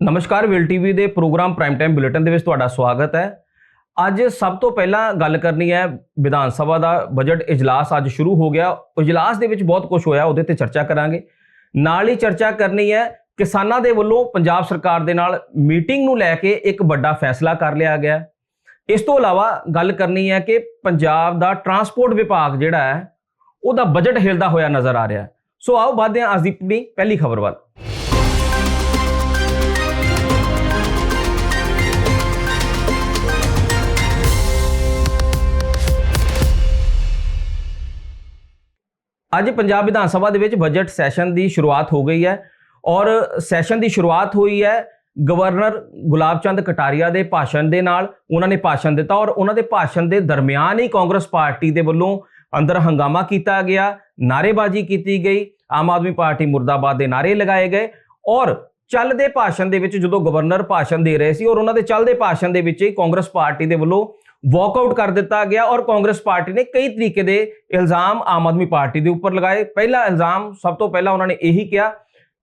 ਨਮਸਕਾਰ ਵਿਲ ਟੀਵੀ ਦੇ ਪ੍ਰੋਗਰਾਮ ਪ੍ਰਾਈਮ ਟਾਈਮ ਬੁਲੇਟਿਨ ਦੇ ਵਿੱਚ ਤੁਹਾਡਾ ਸਵਾਗਤ ਹੈ। ਅੱਜ ਸਭ ਤੋਂ ਪਹਿਲਾਂ ਗੱਲ ਕਰਨੀ ਹੈ ਵਿਧਾਨ ਸਭਾ ਦਾ ਬਜਟ ਇਜਲਾਸ ਅੱਜ ਸ਼ੁਰੂ ਹੋ ਗਿਆ। ਇਜਲਾਸ ਦੇ ਵਿੱਚ ਬਹੁਤ ਕੁਝ ਹੋਇਆ, ਉਹਦੇ ਤੇ ਚਰਚਾ ਕਰਾਂਗੇ। ਨਾਲ ਹੀ ਚਰਚਾ ਕਰਨੀ ਹੈ ਕਿਸਾਨਾਂ ਦੇ ਵੱਲੋਂ ਪੰਜਾਬ ਸਰਕਾਰ ਦੇ ਨਾਲ ਮੀਟਿੰਗ ਨੂੰ ਲੈ ਕੇ ਇੱਕ ਵੱਡਾ ਫੈਸਲਾ ਕਰ ਲਿਆ ਗਿਆ। ਇਸ ਤੋਂ ਇਲਾਵਾ ਗੱਲ ਕਰਨੀ ਹੈ ਕਿ ਪੰਜਾਬ ਦਾ ਟਰਾਂਸਪੋਰਟ ਵਿਭਾਗ ਜਿਹੜਾ ਹੈ, ਉਹਦਾ ਬਜਟ ਹਿਲਦਾ ਹੋਇਆ ਨਜ਼ਰ ਆ ਰਿਹਾ। ਸੋ ਆਓ ਵਧਦੇ ਹਾਂ ਅੱਜ ਦੀ ਆਪਣੀ ਪਹਿਲੀ ਖਬਰ ਵੱਲ। ਅੱਜ ਪੰਜਾਬ ਵਿਧਾਨ ਸਭਾ ਦੇ ਵਿੱਚ ਬਜਟ ਸੈਸ਼ਨ ਦੀ ਸ਼ੁਰੂਆਤ ਹੋ ਗਈ ਹੈ ਔਰ ਸੈਸ਼ਨ ਦੀ ਸ਼ੁਰੂਆਤ ਹੋਈ ਹੈ ਗਵਰਨਰ ਗੁਲਾਬ ਚੰਦ ਕਟਾਰੀਆ ਦੇ ਭਾਸ਼ਣ ਦੇ ਨਾਲ, ਉਹਨਾਂ ਨੇ ਭਾਸ਼ਣ ਦਿੱਤਾ ਔਰ ਉਹਨਾਂ ਦੇ ਭਾਸ਼ਣ ਦੇ ਦਰਮਿਆਨ ਹੀ ਕਾਂਗਰਸ ਪਾਰਟੀ ਦੇ ਵੱਲੋਂ ਅੰਦਰ ਹੰਗਾਮਾ ਕੀਤਾ ਗਿਆ ਨਾਰੇਬਾਜ਼ੀ ਕੀਤੀ ਗਈ, ਆਮ ਆਦਮੀ ਪਾਰਟੀ ਮੁਰਦਾਬਾਦ ਦੇ ਨਾਰੇ ਲਗਾਏ ਗਏ ਔਰ ਚੱਲਦੇ ਭਾਸ਼ਣ ਦੇ ਵਿੱਚ ਜਦੋਂ ਗਵਰਨਰ ਭਾਸ਼ਣ ਦੇ ਰਹੇ ਸੀ ਔਰ ਉਹਨਾਂ ਦੇ ਚੱਲਦੇ ਭਾਸ਼ਣ ਦੇ ਵਿੱਚ ਹੀ ਕਾਂਗਰਸ ਪਾਰਟੀ ਦੇ ਵੱਲੋਂ ਵਾਕਆਊਟ ਕਰ ਦਿੱਤਾ ਗਿਆ ਔਰ ਕਾਂਗਰਸ ਪਾਰਟੀ ਨੇ ਕਈ ਤਰੀਕੇ ਦੇ ਇਲਜ਼ਾਮ ਆਮ ਆਦਮੀ ਪਾਰਟੀ ਦੇ ਉੱਪਰ ਲਗਾਏ। ਪਹਿਲਾ ਇਲਜ਼ਾਮ ਸਭ ਤੋਂ ਪਹਿਲਾਂ ਉਹਨਾਂ ਨੇ ਇਹੀ ਕਿਹਾ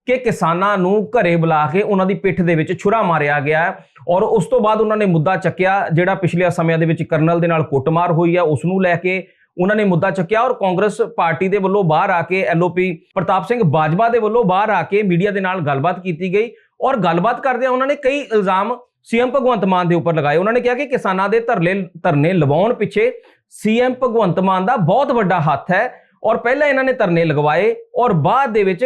ਕਿ ਕਿਸਾਨਾਂ ਨੂੰ ਘਰੇ ਬੁਲਾ ਕੇ ਉਹਨਾਂ ਦੀ ਪਿੱਠ ਦੇ ਵਿੱਚ ਛੁਰਾ ਮਾਰਿਆ ਗਿਆ ਹੈ ਔਰ ਉਸ ਤੋਂ ਬਾਅਦ ਉਹਨਾਂ ਨੇ ਮੁੱਦਾ ਚੱਕਿਆ ਜਿਹੜਾ ਪਿਛਲੇ ਸਮਿਆਂ ਦੇ ਵਿੱਚ ਕਰਨਲ ਦੇ ਨਾਲ ਕੁੱਟਮਾਰ ਹੋਈ ਹੈ ਉਸ ਨੂੰ ਲੈ ਕੇ ਉਹਨਾਂ ਨੇ ਮੁੱਦਾ ਚੱਕਿਆ ਔਰ ਕਾਂਗਰਸ ਪਾਰਟੀ ਦੇ ਵੱਲੋਂ ਬਾਹਰ ਆ ਕੇ ਐਲਓਪੀ ਪ੍ਰਤਾਪ ਸਿੰਘ ਬਾਜਵਾ ਦੇ ਵੱਲੋਂ ਬਾਹਰ ਆ ਕੇ ਮੀਡੀਆ ਦੇ ਨਾਲ ਗੱਲਬਾਤ ਕੀਤੀ ਗਈ ਔਰ ਗੱਲਬਾਤ ਕਰਦਿਆਂ ਉਹਨਾਂ ਨੇ ਕਈ ਇਲਜ਼ਾਮ ਸੀਐਮ ਭਗਵੰਤ ਮਾਨ ਦੇ ਉੱਪਰ ਲਗਾਏ। ਉਹਨਾਂ ਨੇ ਕਿਹਾ ਕਿ ਕਿਸਾਨਾਂ ਦੇ ਧਰਲੇ, ਧਰਨੇ ਲਵਾਉਣ ਪਿੱਛੇ ਸੀਐਮ ਭਗਵੰਤ ਮਾਨ ਦਾ ਬਹੁਤ ਵੱਡਾ ਹੱਥ ਹੈ ਔਰ ਪਹਿਲਾਂ ਇਹਨਾਂ ਨੇ ਧਰਨੇ ਲਗਵਾਏ ਔਰ ਬਾਅਦ ਦੇ ਵਿੱਚ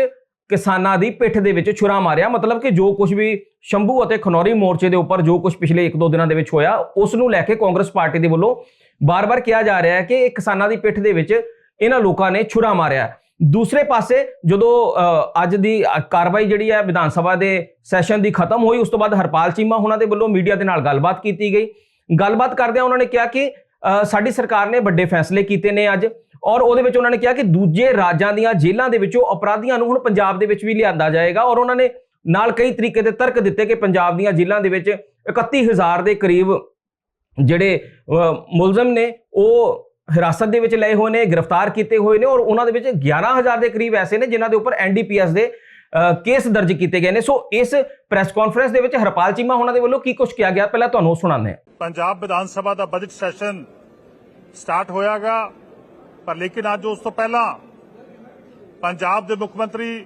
ਕਿਸਾਨਾਂ ਦੀ ਪਿੱਠ ਦੇ ਵਿੱਚ ਛੁਰਾ ਮਾਰਿਆ। ਮਤਲਬ ਕਿ ਜੋ ਕੁਝ ਵੀ ਸ਼ੰਭੂ ਅਤੇ ਖਨੌਰੀ ਮੋਰਚੇ ਦੇ ਉੱਪਰ ਜੋ ਕੁਝ ਪਿਛਲੇ 1-2 ਦਿਨਾਂ ਦੇ ਵਿੱਚ ਹੋਇਆ, ਉਸ ਨੂੰ ਲੈ ਕੇ ਕਾਂਗਰਸ ਪਾਰਟੀ ਦੇ ਵੱਲੋਂ ਬਾਰ-ਬਾਰ ਕਿਹਾ ਜਾ ਰਿਹਾ ਹੈ ਕਿ ਇਹ ਕਿਸਾਨਾਂ ਦੀ ਪਿੱਠ ਦੇ ਵਿੱਚ ਇਹਨਾਂ ਲੋਕਾਂ ਨੇ ਛੁਰਾ ਮਾਰਿਆ ਦੂਸਰੇ ਪਾਸੇ ਜਦੋਂ ਅੱਜ ਦੀ ਕਾਰਵਾਈ ਜਿਹੜੀ ਹੈ ਵਿਧਾਨ ਸਭਾ ਦੇ ਸੈਸ਼ਨ ਦੀ ਖਤਮ ਹੋਈ, ਉਸ ਤੋਂ ਬਾਅਦ ਹਰਪਾਲ ਚੀਮਾ ਉਹਨਾਂ ਦੇ ਵੱਲੋਂ ਮੀਡੀਆ ਦੇ ਨਾਲ ਗੱਲਬਾਤ ਕੀਤੀ ਗਈ। ਗੱਲਬਾਤ ਕਰਦਿਆਂ ਉਹਨਾਂ ਨੇ ਕਿਹਾ ਕਿ ਸਾਡੀ ਸਰਕਾਰ ਨੇ ਵੱਡੇ ਫੈਸਲੇ ਕੀਤੇ ਨੇ ਅੱਜ ਔਰ ਉਹਦੇ ਵਿੱਚ ਉਹਨਾਂ ਨੇ ਕਿਹਾ ਕਿ ਦੂਜੇ ਰਾਜਾਂ ਦੀਆਂ ਜੇਲ੍ਹਾਂ ਦੇ ਵਿੱਚੋਂ ਅਪਰਾਧੀਆਂ ਨੂੰ ਹੁਣ ਪੰਜਾਬ ਦੇ ਵਿੱਚ ਵੀ ਲਿਆਂਦਾ ਜਾਏਗਾ ਔਰ ਉਹਨਾਂ ਨੇ ਨਾਲ ਕਈ ਤਰੀਕੇ ਦੇ ਤਰਕ ਦਿੱਤੇ ਕਿ ਪੰਜਾਬ ਦੀਆਂ ਜੇਲ੍ਹਾਂ ਦੇ ਵਿੱਚ 31000 ਦੇ ਕਰੀਬ ਜਿਹੜੇ ਮੁਲਜ਼ਮ ਨੇ, ਉਹ ਹਿਰਾਸਤ ਦੇ ਵਿੱਚ ਲਏ ਹੋਏ ਨੇ, ਗ੍ਰਿਫਤਾਰ ਕੀਤੇ ਹੋਏ ਨੇ ਔਰ ਉਹਨਾਂ ਦੇ ਵਿੱਚ 11000 ਦੇ ਕਰੀਬ ਐਸੇ ਨੇ ਜਿਨ੍ਹਾਂ ਦੇ ਉੱਪਰ ਐਨਡੀਪੀਐਸ ਦੇ ਕੇਸ ਦਰਜ ਕੀਤੇ ਗਏ ਨੇ। ਸੋ ਇਸ ਪ੍ਰੈਸ ਕਾਨਫਰੰਸ ਦੇ ਵਿੱਚ ਹਰਪਾਲ ਚੀਮਾ ਉਹਨਾਂ ਦੇ ਵੱਲੋਂ ਕੀ ਕੁਝ ਕਿਹਾ ਗਿਆ? ਪਹਿਲਾਂ ਤੁਹਾਨੂੰ ਸੁਣਾਉਂਦੇ ਹਾਂ। ਪੰਜਾਬ ਵਿਧਾਨ ਸਭਾ ਦਾ ਬਜਟ ਸੈਸ਼ਨ ਸਟਾਰਟ ਹੋਇਆਗਾ, ਪਰ ਲੇਕਿਨ ਅੱਜ ਉਸ ਤੋਂ ਪਹਿਲਾਂ ਪੰਜਾਬ ਦੇ ਮੁੱਖ ਮੰਤਰੀ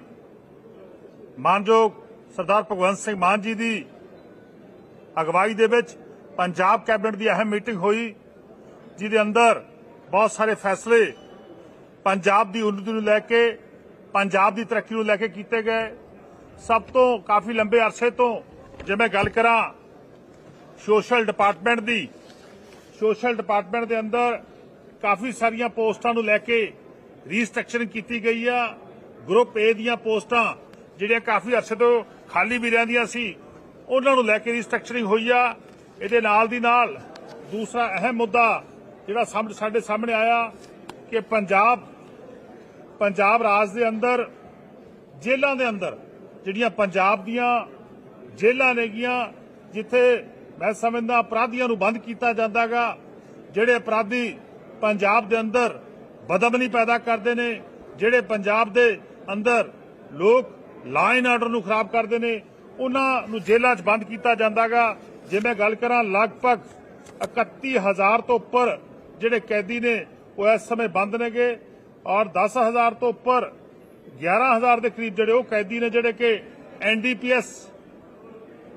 ਮਾਨਯੋਗ ਸਰਦਾਰ ਭਗਵੰਤ ਸਿੰਘ ਮਾਨ ਜੀ ਦੀ ਅਗਵਾਈ ਦੇ ਵਿੱਚ ਪੰਜਾਬ ਕੈਬਨਿਟ ਦੀ ਅਹਿਮ ਮੀਟਿੰਗ ਹੋਈ, ਜਿਹਦੇ ਅੰਦਰ ਬਹੁਤ ਸਾਰੇ ਫੈਸਲੇ ਪੰਜਾਬ ਦੀ ਉન્નਤੀ ਨੂੰ ਲੈ ਕੇ, ਪੰਜਾਬ ਦੀ ਤਰੱਕੀ ਨੂੰ ਲੈ ਕੇ ਕੀਤੇ ਗਏ। ਸਭ ਤੋਂ ਕਾਫੀ ਲੰਬੇ ਅਰਸੇ ਤੋਂ ਜੇ ਮੈਂ ਗੱਲ ਕਰਾਂ ਸੋਸ਼ਲ ਡਿਪਾਰਟਮੈਂਟ ਦੀ, ਸੋਸ਼ਲ ਡਿਪਾਰਟਮੈਂਟ ਦੇ ਅੰਦਰ ਕਾਫੀ ਸਾਰੀਆਂ ਪੋਸਟਾਂ ਨੂੰ ਲੈ ਕੇ ਰੀਸਟਰਕਚਰਿੰਗ ਕੀਤੀ ਗਈ ਆ। ਗਰੁੱਪ ਏ ਦੀਆਂ ਪੋਸਟਾਂ ਜਿਹੜੀਆਂ ਕਾਫੀ ਅਰਸੇ ਤੋਂ ਖਾਲੀ ਵੀ ਰਹਿੰਦੀਆਂ ਸੀ, ਉਹਨਾਂ ਨੂੰ ਲੈ ਕੇ ਰੀਸਟਰਕਚਰਿੰਗ ਹੋਈ ਆ। ਇਹਦੇ ਨਾਲ ਦੀ ਨਾਲ ਦੂਸਰਾ ਅਹਿਮ ਮੁੱਦਾ ਜਿਹੜਾ ਸਾਹਮਣੇ ਸਾਡੇ ਸਾਹਮਣੇ ਆਇਆ ਕਿ ਪੰਜਾਬ ਪੰਜਾਬ ਰਾਜ ਦੇ ਅੰਦਰ, ਜੇਲ੍ਹਾਂ ਦੇ ਅੰਦਰ ਜਿਹੜੀਆਂ ਪੰਜਾਬ ਦੀਆਂ ਜੇਲ੍ਹਾਂ ਨੇਗੀਆਂ, ਜਿੱਥੇ ਮੈਂ ਸਮਝਦਾ ਅਪਰਾਧੀਆਂ ਨੂੰ ਬੰਦ ਕੀਤਾ ਜਾਂਦਾਗਾ, ਜਿਹੜੇ ਅਪਰਾਧੀ ਪੰਜਾਬ ਦੇ ਅੰਦਰ ਬਦਬਨੀ ਪੈਦਾ ਕਰਦੇ ਨੇ, ਜਿਹੜੇ ਪੰਜਾਬ ਦੇ ਅੰਦਰ ਲੋਕ ਲਾਈਨ ਆਰਡਰ ਨੂੰ ਖਰਾਬ ਕਰਦੇ ਨੇ, ਉਹਨਾਂ ਨੂੰ ਜੇਲ੍ਹਾਂ 'ਚ ਬੰਦ ਕੀਤਾ ਜਾਂਦਾਗਾ। ਜੇ ਮੈਂ ਗੱਲ ਕਰਾਂ, ਲਗਭਗ 31000 ਤੋਂ ਉੱਪਰ ਜਿਹੜੇ ਕੈਦੀ ਨੇ, ਉਹ ਇਸ ਸਮੇਂ ਬੰਦ ਨੇਗੇ ਔਰ 10000 ਤੋਂ ਉੱਪਰ 11000 ਦੇ ਕਰੀਬ ਜਿਹੜੇ ਉਹ ਕੈਦੀ ਨੇ, ਜਿਹੜੇ ਕਿ ਐਨਡੀਪੀਐਸ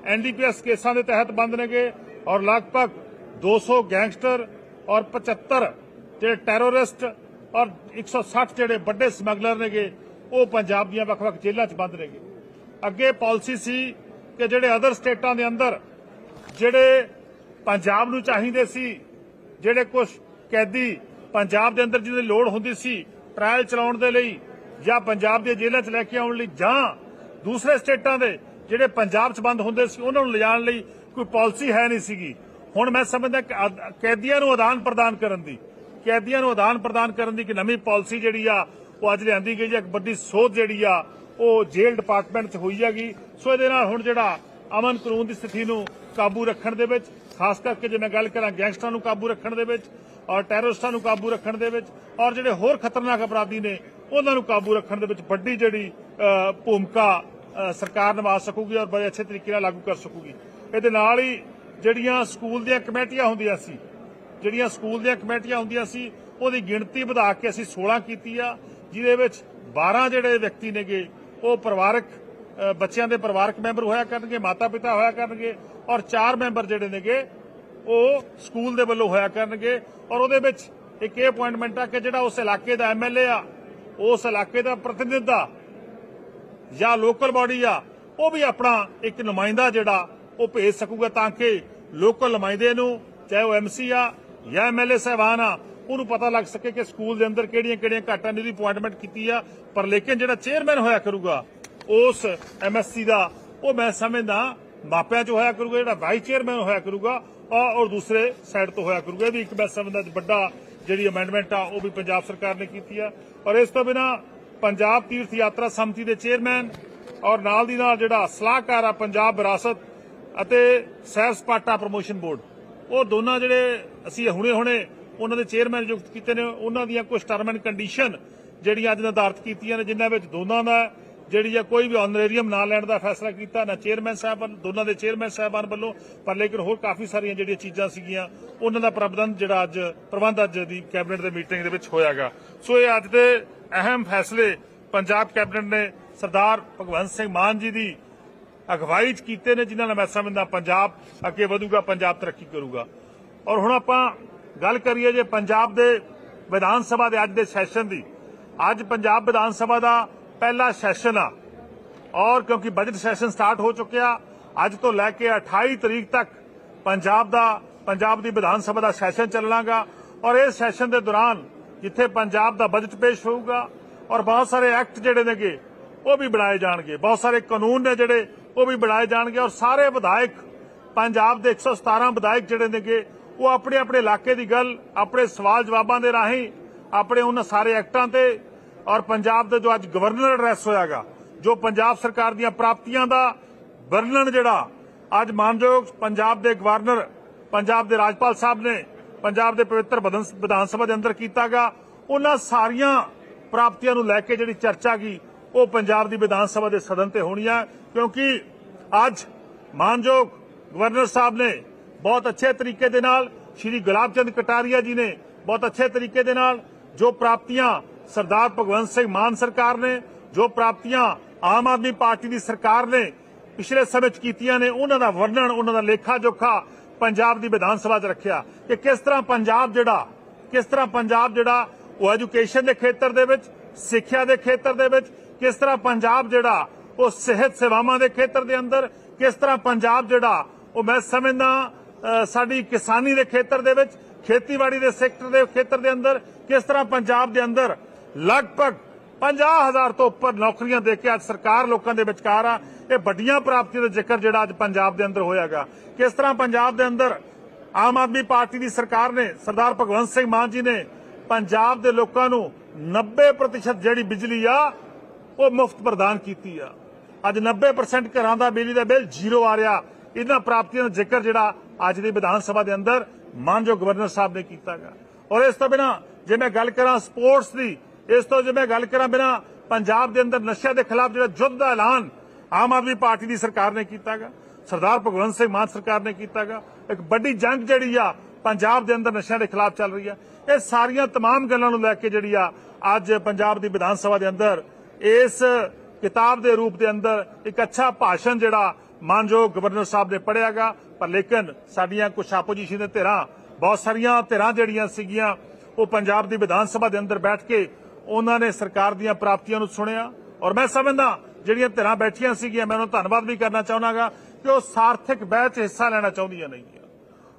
ਐਨਡੀਪੀਐਸ ਕੇਸਾਂ ਦੇ ਤਹਿਤ ਬੰਦ ਨੇਗੇ ਔਰ ਲਗਭਗ 200 ਗੈਂਗਸਟਰ ਔਰ 75 ਜਿਹੜੇ ਟੈਰੋਰਿਸਟ ਔਰ 160 ਜਿਹੜੇ ਵੱਡੇ ਸਮਗਲਰ ਨੇਗੇ, ਉਹ ਪੰਜਾਬ ਦੀਆਂ ਵੱਖ-ਵੱਖ ਜੇਲ੍ਹਾਂ 'ਚ ਬੰਦ ਨੇਗੇ। ਅੱਗੇ ਪਾਲਿਸੀ ਸੀ ਕਿ ਜਿਹੜੇ ਅਦਰ ਸਟੇਟਾਂ ਦੇ ਅੰਦਰ ਜਿਹੜੇ ਪੰਜਾਬ ਨੂੰ ਚਾਹੀਦੇ ਸੀ, ਜਿਹੜੇ ਕੁਝ ਕੈਦੀ ਪੰਜਾਬ ਦੇ ਅੰਦਰ ਜਿਹਦੀ ਲੋੜ ਹੁੰਦੀ ਸੀ ਟ੍ਰਾਇਲ ਚਲਾਉਣ ਦੇ ਲਈ ਜਾਂ ਪੰਜਾਬ ਦੀਆਂ ਜੇਲ੍ਹਾਂ 'ਚ ਲੈ ਕੇ ਆਉਣ ਲਈ ਜਾਂ ਦੂਸਰੇ ਸਟੇਟਾਂ ਦੇ ਜਿਹੜੇ ਪੰਜਾਬ 'ਚ ਬੰਦ ਹੁੰਦੇ ਸੀ ਉਹਨਾਂ ਨੂੰ ਲਿਜਾਣ ਲਈ ਕੋਈ ਪਾਲਿਸੀ ਹੈ ਨਹੀਂ ਸੀਗੀ। ਹੁਣ ਮੈਂ ਸਮਝਦਾ ਕੈਦੀਆਂ ਨੂੰ ਆਦਾਨ ਪ੍ਰਦਾਨ ਕਰਨ ਦੀ, ਕੈਦੀਆਂ ਨੂੰ ਆਦਾਨ ਪ੍ਰਦਾਨ ਕਰਨ ਦੀ ਇੱਕ ਨਵੀਂ ਪਾਲਿਸੀ ਜਿਹੜੀ ਆ, ਉਹ ਅੱਜ ਲਿਆਂਦੀ ਗਈ ਹੈ। ਇੱਕ ਵੱਡੀ ਸੋਧ ਜਿਹੜੀ ਆ, ਉਹ ਜੇਲ੍ਹ ਡਿਪਾਰਟਮੈਂਟ 'ਚ ਹੋਈ ਹੈਗੀ। ਸੋ ਇਹਦੇ ਨਾਲ ਹੁਣ ਜਿਹੜਾ ਅਮਨ ਕਾਨੂੰਨ ਦੀ ਸਥਿਤੀ ਨੂੰ ਕਾਬੂ ਰੱਖਣ ਦੇ ਵਿੱਚ ਖਾਸ ਕਰਕੇ ਜੇ ਮੈਂ ਗੱਲ ਕਰਾਂ ਗੈਂਗਸਟਰਾਂ ਨੂੰ ਕਾਬੂ ਰੱਖਣ ਦੇ ਵਿੱਚ ਔਰ ਟੈਰਰਿਸਟਾਂ ਨੂੰ ਕਾਬੂ ਰੱਖਣ ਦੇ ਵਿੱਚ ਔਰ ਜਿਹੜੇ ਹੋਰ ਖਤਰਨਾਕ ਅਪਰਾਧੀ ਨੇ, ਉਹਨਾਂ ਨੂੰ ਕਾਬੂ ਰੱਖਣ ਦੇ ਵਿੱਚ ਵੱਡੀ ਜਿਹੜੀ ਭੂਮਿਕਾ ਸਰਕਾਰ ਨਿਭਾ ਸਕੂਗੀ ਔਰ ਬੜੇ ਅੱਛੇ ਤਰੀਕੇ ਨਾਲ ਲਾਗੂ ਕਰ ਸਕੂਗੀ। ਇਹਦੇ ਨਾਲ ਹੀ ਜਿਹੜੀਆਂ ਸਕੂਲ ਦੀਆਂ ਕਮੇਟੀਆਂ ਹੁੰਦੀਆਂ ਸੀ, ਜਿਹੜੀਆਂ ਸਕੂਲ ਦੀਆਂ ਕਮੇਟੀਆਂ ਹੁੰਦੀਆਂ ਸੀ, ਉਹਦੀ ਗਿਣਤੀ ਵਧਾ ਕੇ ਅਸੀਂ 16 ਕੀਤੀ ਆ, ਜਿਹਦੇ ਵਿੱਚ 12 ਜਿਹੜੇ ਵਿਅਕਤੀ ਨੇਗੇ, ਉਹ ਪਰਿਵਾਰਕ ਬੱਚਿਆਂ ਦੇ ਪਰਿਵਾਰਕ ਮੈਂਬਰ ਹੋਇਆ ਕਰਨਗੇ ਮਾਤਾ ਪਿਤਾ ਹੋਇਆ ਕਰਨਗੇ ਔਰ ਚਾਰ ਮੈਂਬਰ ਜਿਹੜੇ ਨੇਗੇ, ਉਹ ਸਕੂਲ ਦੇ ਵੱਲੋਂ ਹੋਇਆ ਕਰਨਗੇ ਔਰ ਉਹਦੇ ਵਿੱਚ ਇੱਕ ਇਹ ਅਪਾਇੰਟਮੈਂਟ ਆ ਕਿ ਜਿਹੜਾ ਉਸ ਇਲਾਕੇ ਦਾ ਐਮਐਲਏ ਆ, ਉਸ ਇਲਾਕੇ ਦਾ ਪ੍ਰਤੀਨਿਧ ਆ ਜਾਂ ਲੋਕਲ ਬਾਡੀ ਆ, ਉਹ ਵੀ ਆਪਣਾ ਇੱਕ ਨੁਮਾਇੰਦਾ ਜਿਹੜਾ ਉਹ ਭੇਜ ਸਕੂਗਾ ਤਾਂ ਕਿ ਲੋਕਲ ਨੁਮਾਇੰਦੇ ਨੂੰ, ਚਾਹੇ ਉਹ ਐਮਸੀ ਆ ਜਾਂ ਐਮਐਲਏ ਸਾਹਿਬਾਨ ਆ, ਉਹਨੂੰ ਪਤਾ ਲੱਗ ਸਕੇ ਕਿ ਸਕੂਲ ਦੇ ਅੰਦਰ ਕਿਹੜੀਆਂ ਕਿਹੜੀਆਂ ਘਾਟਾਂ ਨੇ ਦੀ ਅਪਾਇੰਟਮੈਂਟ ਕੀਤੀ ਆ। ਪਰ ਲੇਕਿਨ ਜਿਹੜਾ ਚੇਅਰਮੈਨ ਹੋਇਆ ਕਰੂਗਾ ਉਸ ਐਮਐਸਸੀ ਦਾ। ਉਹ ਮੈਂ ਸਮਝਦਾ ਮਾਪਿਆਂ ਚ ਹੋਇਆ ਕਰੂਗਾ, ਜਿਹੜਾ ਵਾਈਸ ਚੇਅਰਮੈਨ ਹੋਇਆ ਕਰੂਗਾ ਔਰ ਦੂਸਰੇ ਸਾਈਡ ਤੋਂ ਹੋਇਆ ਕਰੂਗਾ। ਇਹ ਵੀ ਇੱਕ ਮੈਂ ਸਮਝਦਾ ਵੱਡਾ ਜਿਹੜੀ ਅਮੈਂਡਮੈਂਟ ਆ, ਉਹ ਵੀ ਪੰਜਾਬ ਸਰਕਾਰ ਨੇ ਕੀਤੀ ਆ। ਔਰ ਇਸ ਤੋਂ ਬਿਨਾ ਪੰਜਾਬ ਤੀਰਥ ਯਾਤਰਾ ਸਮਿਤੀ ਦੇ ਚੇਅਰਮੈਨ ਔਰ ਨਾਲ ਦੀ ਨਾਲ ਜਿਹੜਾ ਸਲਾਹਕਾਰ ਆ, ਪੰਜਾਬ ਵਿਰਾਸਤ ਅਤੇ ਸੈਰ ਸਪਾਟਾ ਪ੍ਰਮੋਸ਼ਨ ਬੋਰਡ ਉਹ ਦੋਨਾਂ ਜਿਹੜੇ ਅਸੀਂ ਹੁਣੇ ਹੁਣੇ ਉਹਨਾਂ ਦੇ ਚੇਅਰਮੈਨ ਨਿਯੁਕਤ ਕੀਤੇ ਨੇ। ਉਹਨਾਂ ਦੀਆਂ ਕੁਝ ਟਰਮ ਐਂਡ ਕੰਡੀਸ਼ਨ ਜਿਹੜੀਆਂ ਅੱਜ ਨਿਰਧਾਰਤ ਕੀਤੀਆਂ ਨੇ, ਜਿਨ੍ਹਾਂ ਵਿੱਚ ਦੋਨਾਂ ਦਾ ਜਿਹੜੀ ਆ ਕੋਈ ਵੀ ਆਨਰੇਰੀਅਮ ਨਾ ਲੈਣ ਦਾ ਫੈਸਲਾ ਕੀਤਾ, ਨਾ ਚੇਅਰਮੈਨ ਸਾਹਿਬ ਵੱਲ- ਦੋਨਾਂ ਦੇ ਚੇਅਰਮੈਨ ਸਾਹਿਬਾਨ ਵੱਲੋਂ, ਪਰ ਲੇਕਿਨ ਹੋਰ ਕਾਫੀ ਸਾਰੀਆਂ ਜਿਹੜੀਆਂ ਚੀਜ਼ਾਂ ਸੀਗੀਆਂ, ਉਹਨਾਂ ਦਾ ਪ੍ਰਬੰਧ ਜਿਹੜਾ ਅੱਜ, ਪ੍ਰਬੰਧ ਅੱਜ ਦੀ ਕੈਬਨਿਟ ਦੇ ਮੀਟਿੰਗ ਦੇ ਵਿੱਚ ਹੋਇਆਗਾ। ਸੋ ਇਹ ਅੱਜ ਦੇ ਅਹਿਮ ਫੈਸਲੇ ਪੰਜਾਬ ਕੈਬਨਿਟ ਨੇ ਸਰਦਾਰ ਭਗਵੰਤ ਸਿੰਘ ਮਾਨ ਜੀ ਦੀ ਅਗਵਾਈ ਚ ਕੀਤੇ ਨੇ, ਜਿਨ੍ਹਾਂ ਨਾਲ ਮੈਂ ਸਮਝਦਾ ਪੰਜਾਬ ਅੱਗੇ ਵਧੂਗਾ, ਪੰਜਾਬ ਤਰੱਕੀ ਕਰੂਗਾ। ਔਰ ਹੁਣ ਆਪਾਂ ਗੱਲ ਕਰੀਏ ਜੇ ਪੰਜਾਬ ਦੇ ਵਿਧਾਨ ਸਭਾ ਦੇ ਅੱਜ ਦੇ ਸੈਸ਼ਨ ਦੀ, ਅੱਜ ਪੰਜਾਬ ਵਿਧਾਨ ਸਭਾ ਦਾ ਪਹਿਲਾ ਸੈਸ਼ਨ ਆ। ਔਰ ਕਿਉਂਕਿ ਬਜਟ ਸੈਸ਼ਨ ਸਟਾਰਟ ਹੋ ਚੁੱਕਿਆ, ਅੱਜ ਤੋਂ ਲੈ ਕੇ 28 ਤਰੀਕ ਤੱਕ ਪੰਜਾਬ ਦਾ, ਪੰਜਾਬ ਦੀ ਵਿਧਾਨ ਸਭਾ ਦਾ ਸੈਸ਼ਨ ਚੱਲਣਾਗਾ। ਔਰ ਇਸ ਸੈਸ਼ਨ ਦੇ ਦੌਰਾਨ ਜਿੱਥੇ ਪੰਜਾਬ ਦਾ ਬਜਟ ਪੇਸ਼ ਹੋਊਗਾ ਔਰ ਬਹੁਤ ਸਾਰੇ ਐਕਟ ਜਿਹੜੇ ਨੇਗੇ, ਉਹ ਵੀ ਬਣਾਏ ਜਾਣਗੇ। ਬਹੁਤ ਸਾਰੇ ਕਾਨੂੰਨ ਨੇ ਜਿਹੜੇ, ਉਹ ਵੀ ਬਣਾਏ ਜਾਣਗੇ। ਔਰ ਸਾਰੇ ਵਿਧਾਇਕ, ਪੰਜਾਬ ਦੇ 117 ਵਿਧਾਇਕ ਜਿਹੜੇ ਨੇਗੇ, ਉਹ ਆਪਣੇ ਆਪਣੇ ਇਲਾਕੇ ਦੀ ਗੱਲ, ਆਪਣੇ ਸਵਾਲ ਜਵਾਬਾਂ ਦੇ ਰਾਹੀਂ, ਆਪਣੇ ਉਹਨਾਂ ਸਾਰੇ ਐਕਟਾਂ ਤੇ ਔਰ ਪੰਜਾਬ ਦਾ ਜੋ ਅੱਜ ਗਵਰਨਰ ਐਡਰੈਸ ਹੋਇਆਗਾ, ਜੋ ਪੰਜਾਬ ਸਰਕਾਰ ਦੀਆਂ ਪ੍ਰਾਪਤੀਆਂ ਦਾ ਵਰਣਨ ਜਿਹੜਾ, ਅੱਜ ਮਾਨਯੋਗ ਪੰਜਾਬ ਦੇ ਗਵਰਨਰ, ਪੰਜਾਬ ਦੇ ਰਾਜਪਾਲ ਸਾਹਿਬ ਨੇ ਪੰਜਾਬ ਦੇ ਪਵਿੱਤਰ ਵਿਧਾਨ ਵਿਧਾਨ ਸਭਾ ਦੇ ਅੰਦਰ ਕੀਤਾਗਾ, ਉਹਨਾਂ ਸਾਰੀਆਂ ਪ੍ਰਾਪਤੀਆਂ ਨੂੰ ਲੈ ਕੇ ਜਿਹੜੀ ਚਰਚਾ ਗਈ ਉਹ ਪੰਜਾਬ ਦੀ ਵਿਧਾਨ ਸਭਾ ਦੇ ਸਦਨ ਤੇ ਹੋਣੀ ਆ, ਕਿਉਂਕਿ ਅੱਜ ਮਾਨਯੋਗ ਗਵਰਨਰ ਸਾਹਿਬ ਨੇ ਬਹੁਤ ਅੱਛੇ ਤਰੀਕੇ ਦੇ ਨਾਲ, ਸ਼੍ਰੀ ਗੁਲਾਬ ਚੰਦ ਕਟਾਰੀਆ ਜੀ ਨੇ ਬਹੁਤ ਅੱਛੇ ਤਰੀਕੇ ਦੇ ਨਾਲ ਜੋ ਪ੍ਰਾਪਤੀਆਂ ਸਰਦਾਰ ਭਗਵੰਤ ਸਿੰਘ ਮਾਨ ਸਰਕਾਰ ਨੇ, ਜੋ ਪ੍ਰਾਪਤੀਆਂ ਆਮ ਆਦਮੀ ਪਾਰਟੀ ਦੀ ਸਰਕਾਰ ਨੇ ਪਿਛਲੇ ਸਮੇਂ 'ਚ ਕੀਤੀਆਂ ਨੇ, ਉਹਨਾਂ ਦਾ ਵਰਣਨ, ਉਹਨਾਂ ਦਾ ਲੇਖਾ ਜੋਖਾ ਪੰਜਾਬ ਦੀ ਵਿਧਾਨ ਸਭਾ 'ਚ ਰੱਖਿਆ। ਕਿ ਕਿਸ ਤਰ੍ਹਾਂ ਪੰਜਾਬ ਜਿਹੜਾ, ਕਿਸ ਤਰ੍ਹਾਂ ਪੰਜਾਬ ਜਿਹੜਾ ਉਹ ਐਜੂਕੇਸ਼ਨ ਦੇ ਖੇਤਰ ਦੇ ਵਿੱਚ, ਸਿੱਖਿਆ ਦੇ ਖੇਤਰ ਦੇ ਵਿੱਚ, ਕਿਸ ਤਰ੍ਹਾਂ ਪੰਜਾਬ ਜਿਹੜਾ ਉਹ ਸਿਹਤ ਸੇਵਾਵਾਂ ਦੇ ਖੇਤਰ ਦੇ ਅੰਦਰ, ਕਿਸ ਤਰ੍ਹਾਂ ਪੰਜਾਬ ਜਿਹੜਾ ਉਹ ਮੈਂ ਸਮਝਦਾ ਸਾਡੀ ਕਿਸਾਨੀ ਦੇ ਖੇਤਰ ਦੇ ਵਿੱਚ, ਖੇਤੀਬਾੜੀ ਦੇ ਸੈਕਟਰ ਦੇ ਖੇਤਰ ਦੇ ਅੰਦਰ, ਕਿਸ ਤਰ੍ਹਾਂ ਪੰਜਾਬ ਦੇ ਅੰਦਰ ਲਗਭਗ 50000 ਤੋਂ ਉੱਪਰ ਨੌਕਰੀਆਂ ਦੇ ਕੇ ਅੱਜ ਸਰਕਾਰ ਲੋਕਾਂ ਦੇ ਵਿਚਕਾਰ ਆ। ਇਹ ਵੱਡੀਆਂ ਪ੍ਰਾਪਤੀਆਂ ਦਾ ਜ਼ਿਕਰ ਜਿਹੜਾ ਅੱਜ ਪੰਜਾਬ ਦੇ ਅੰਦਰ ਹੋਇਆਗਾ। ਕਿਸ ਤਰ੍ਹਾਂ ਪੰਜਾਬ ਦੇ ਅੰਦਰ ਆਮ ਆਦਮੀ ਪਾਰਟੀ ਦੀ ਸਰਕਾਰ ਨੇ, ਸਰਦਾਰ ਭਗਵੰਤ ਸਿੰਘ ਮਾਨ ਜੀ ਨੇ ਪੰਜਾਬ ਦੇ ਲੋਕਾਂ ਨੂੰ 90% ਜਿਹੜੀ ਬਿਜਲੀ ਆ, ਉਹ ਮੁਫਤ ਪ੍ਰਦਾਨ ਕੀਤੀ ਆ। ਅੱਜ 90% ਘਰਾਂ ਦਾ ਬਿਜਲੀ ਦਾ ਬਿੱਲ ਜ਼ੀਰੋ ਆ ਰਿਹਾ। ਇਹਨਾਂ ਪ੍ਰਾਪਤੀਆਂ ਦਾ ਜ਼ਿਕਰ ਜਿਹੜਾ ਅੱਜ ਦੀ ਵਿਧਾਨ ਸਭਾ ਦੇ ਅੰਦਰ ਮਾਨਯੋਗ ਗਵਰਨਰ ਸਾਹਿਬ ਨੇ ਕੀਤਾਗਾ। ਔਰ ਇਸ ਤੋਂ ਬਿਨਾ ਜੇ ਮੈਂ ਗੱਲ ਕਰਾਂ ਸਪੋਰਟਸ ਦੀ ਇਸ ਤੋਂ ਜੇ ਮੈਂ ਗੱਲ ਕਰਾਂ ਬਿਨਾ ਪੰਜਾਬ ਦੇ ਅੰਦਰ ਨਸ਼ਿਆਂ ਦੇ ਖਿਲਾਫ ਜਿਹੜਾ ਯੁੱਧ ਦਾ ਐਲਾਨ ਆਮ ਆਦਮੀ ਪਾਰਟੀ ਦੀ ਸਰਕਾਰ ਨੇ ਕੀਤਾਗਾ ਸਰਦਾਰ ਭਗਵੰਤ ਸਿੰਘ ਮਾਨ ਸਰਕਾਰ ਨੇ ਕੀਤਾਗਾ ਇੱਕ ਵੱਡੀ ਜੰਗ ਜਿਹੜੀ ਆ ਪੰਜਾਬ ਦੇ ਅੰਦਰ ਨਸ਼ਿਆਂ ਦੇ ਖਿਲਾਫ ਚੱਲ ਰਹੀ ਆ ਇਹ ਸਾਰੀਆਂ तमाम ਗੱਲਾਂ ਨੂੰ ਲੈ ਕੇ ਜਿਹੜੀ ਆ ਅੱਜ ਪੰਜਾਬ ਦੀ ਵਿਧਾਨ ਸਭਾ ਦੇ ਅੰਦਰ ਇਸ ਕਿਤਾਬ ਦੇ ਰੂਪ ਦੇ ਅੰਦਰ ਇੱਕ ਅੱਛਾ ਭਾਸ਼ਣ ਜਿਹੜਾ ਮਾਨਯੋਗ ਗਵਰਨਰ ਸਾਹਿਬ ਨੇ ਪੜਿਆਗਾ ਪਰ ਲੇਕਿਨ ਸਾਡੀਆਂ ਕੁਝ ਆਪੋਜੀਸ਼ਨ ਦੇ ਧਿਰਾਂ ਬਹੁਤ ਸਾਰੀਆਂ ਧਿਰਾਂ ਜਿਹੜੀਆਂ ਸੀਗੀਆਂ ਉਹ ਪੰਜਾਬ ਦੀ ਵਿਧਾਨ ਸਭਾ ਦੇ ਅੰਦਰ ਬੈਠ ਕੇ ਉਹਨਾਂ ਨੇ ਸਰਕਾਰ ਦੀਆਂ ਪ੍ਰਾਪਤੀਆਂ ਨੂੰ ਸੁਣਿਆ ਔਰ ਮੈਂ ਸਮਝਦਾ ਜਿਹੜੀਆਂ ਧਿਰਾਂ ਬੈਠੀਆਂ ਸੀਗੀਆਂ, ਮੈਂ ਉਹਨਾਂ ਧੰਨਵਾਦ ਵੀ ਕਰਨਾ ਚਾਹਣਾਗਾ ਕਿ ਉਹ ਸਾਰਥਕ ਬਹਿ 'ਚ ਹਿੱਸਾ ਲੈਣਾ ਚਾਹੁੰਦੀਆਂ ਨਹੀਂ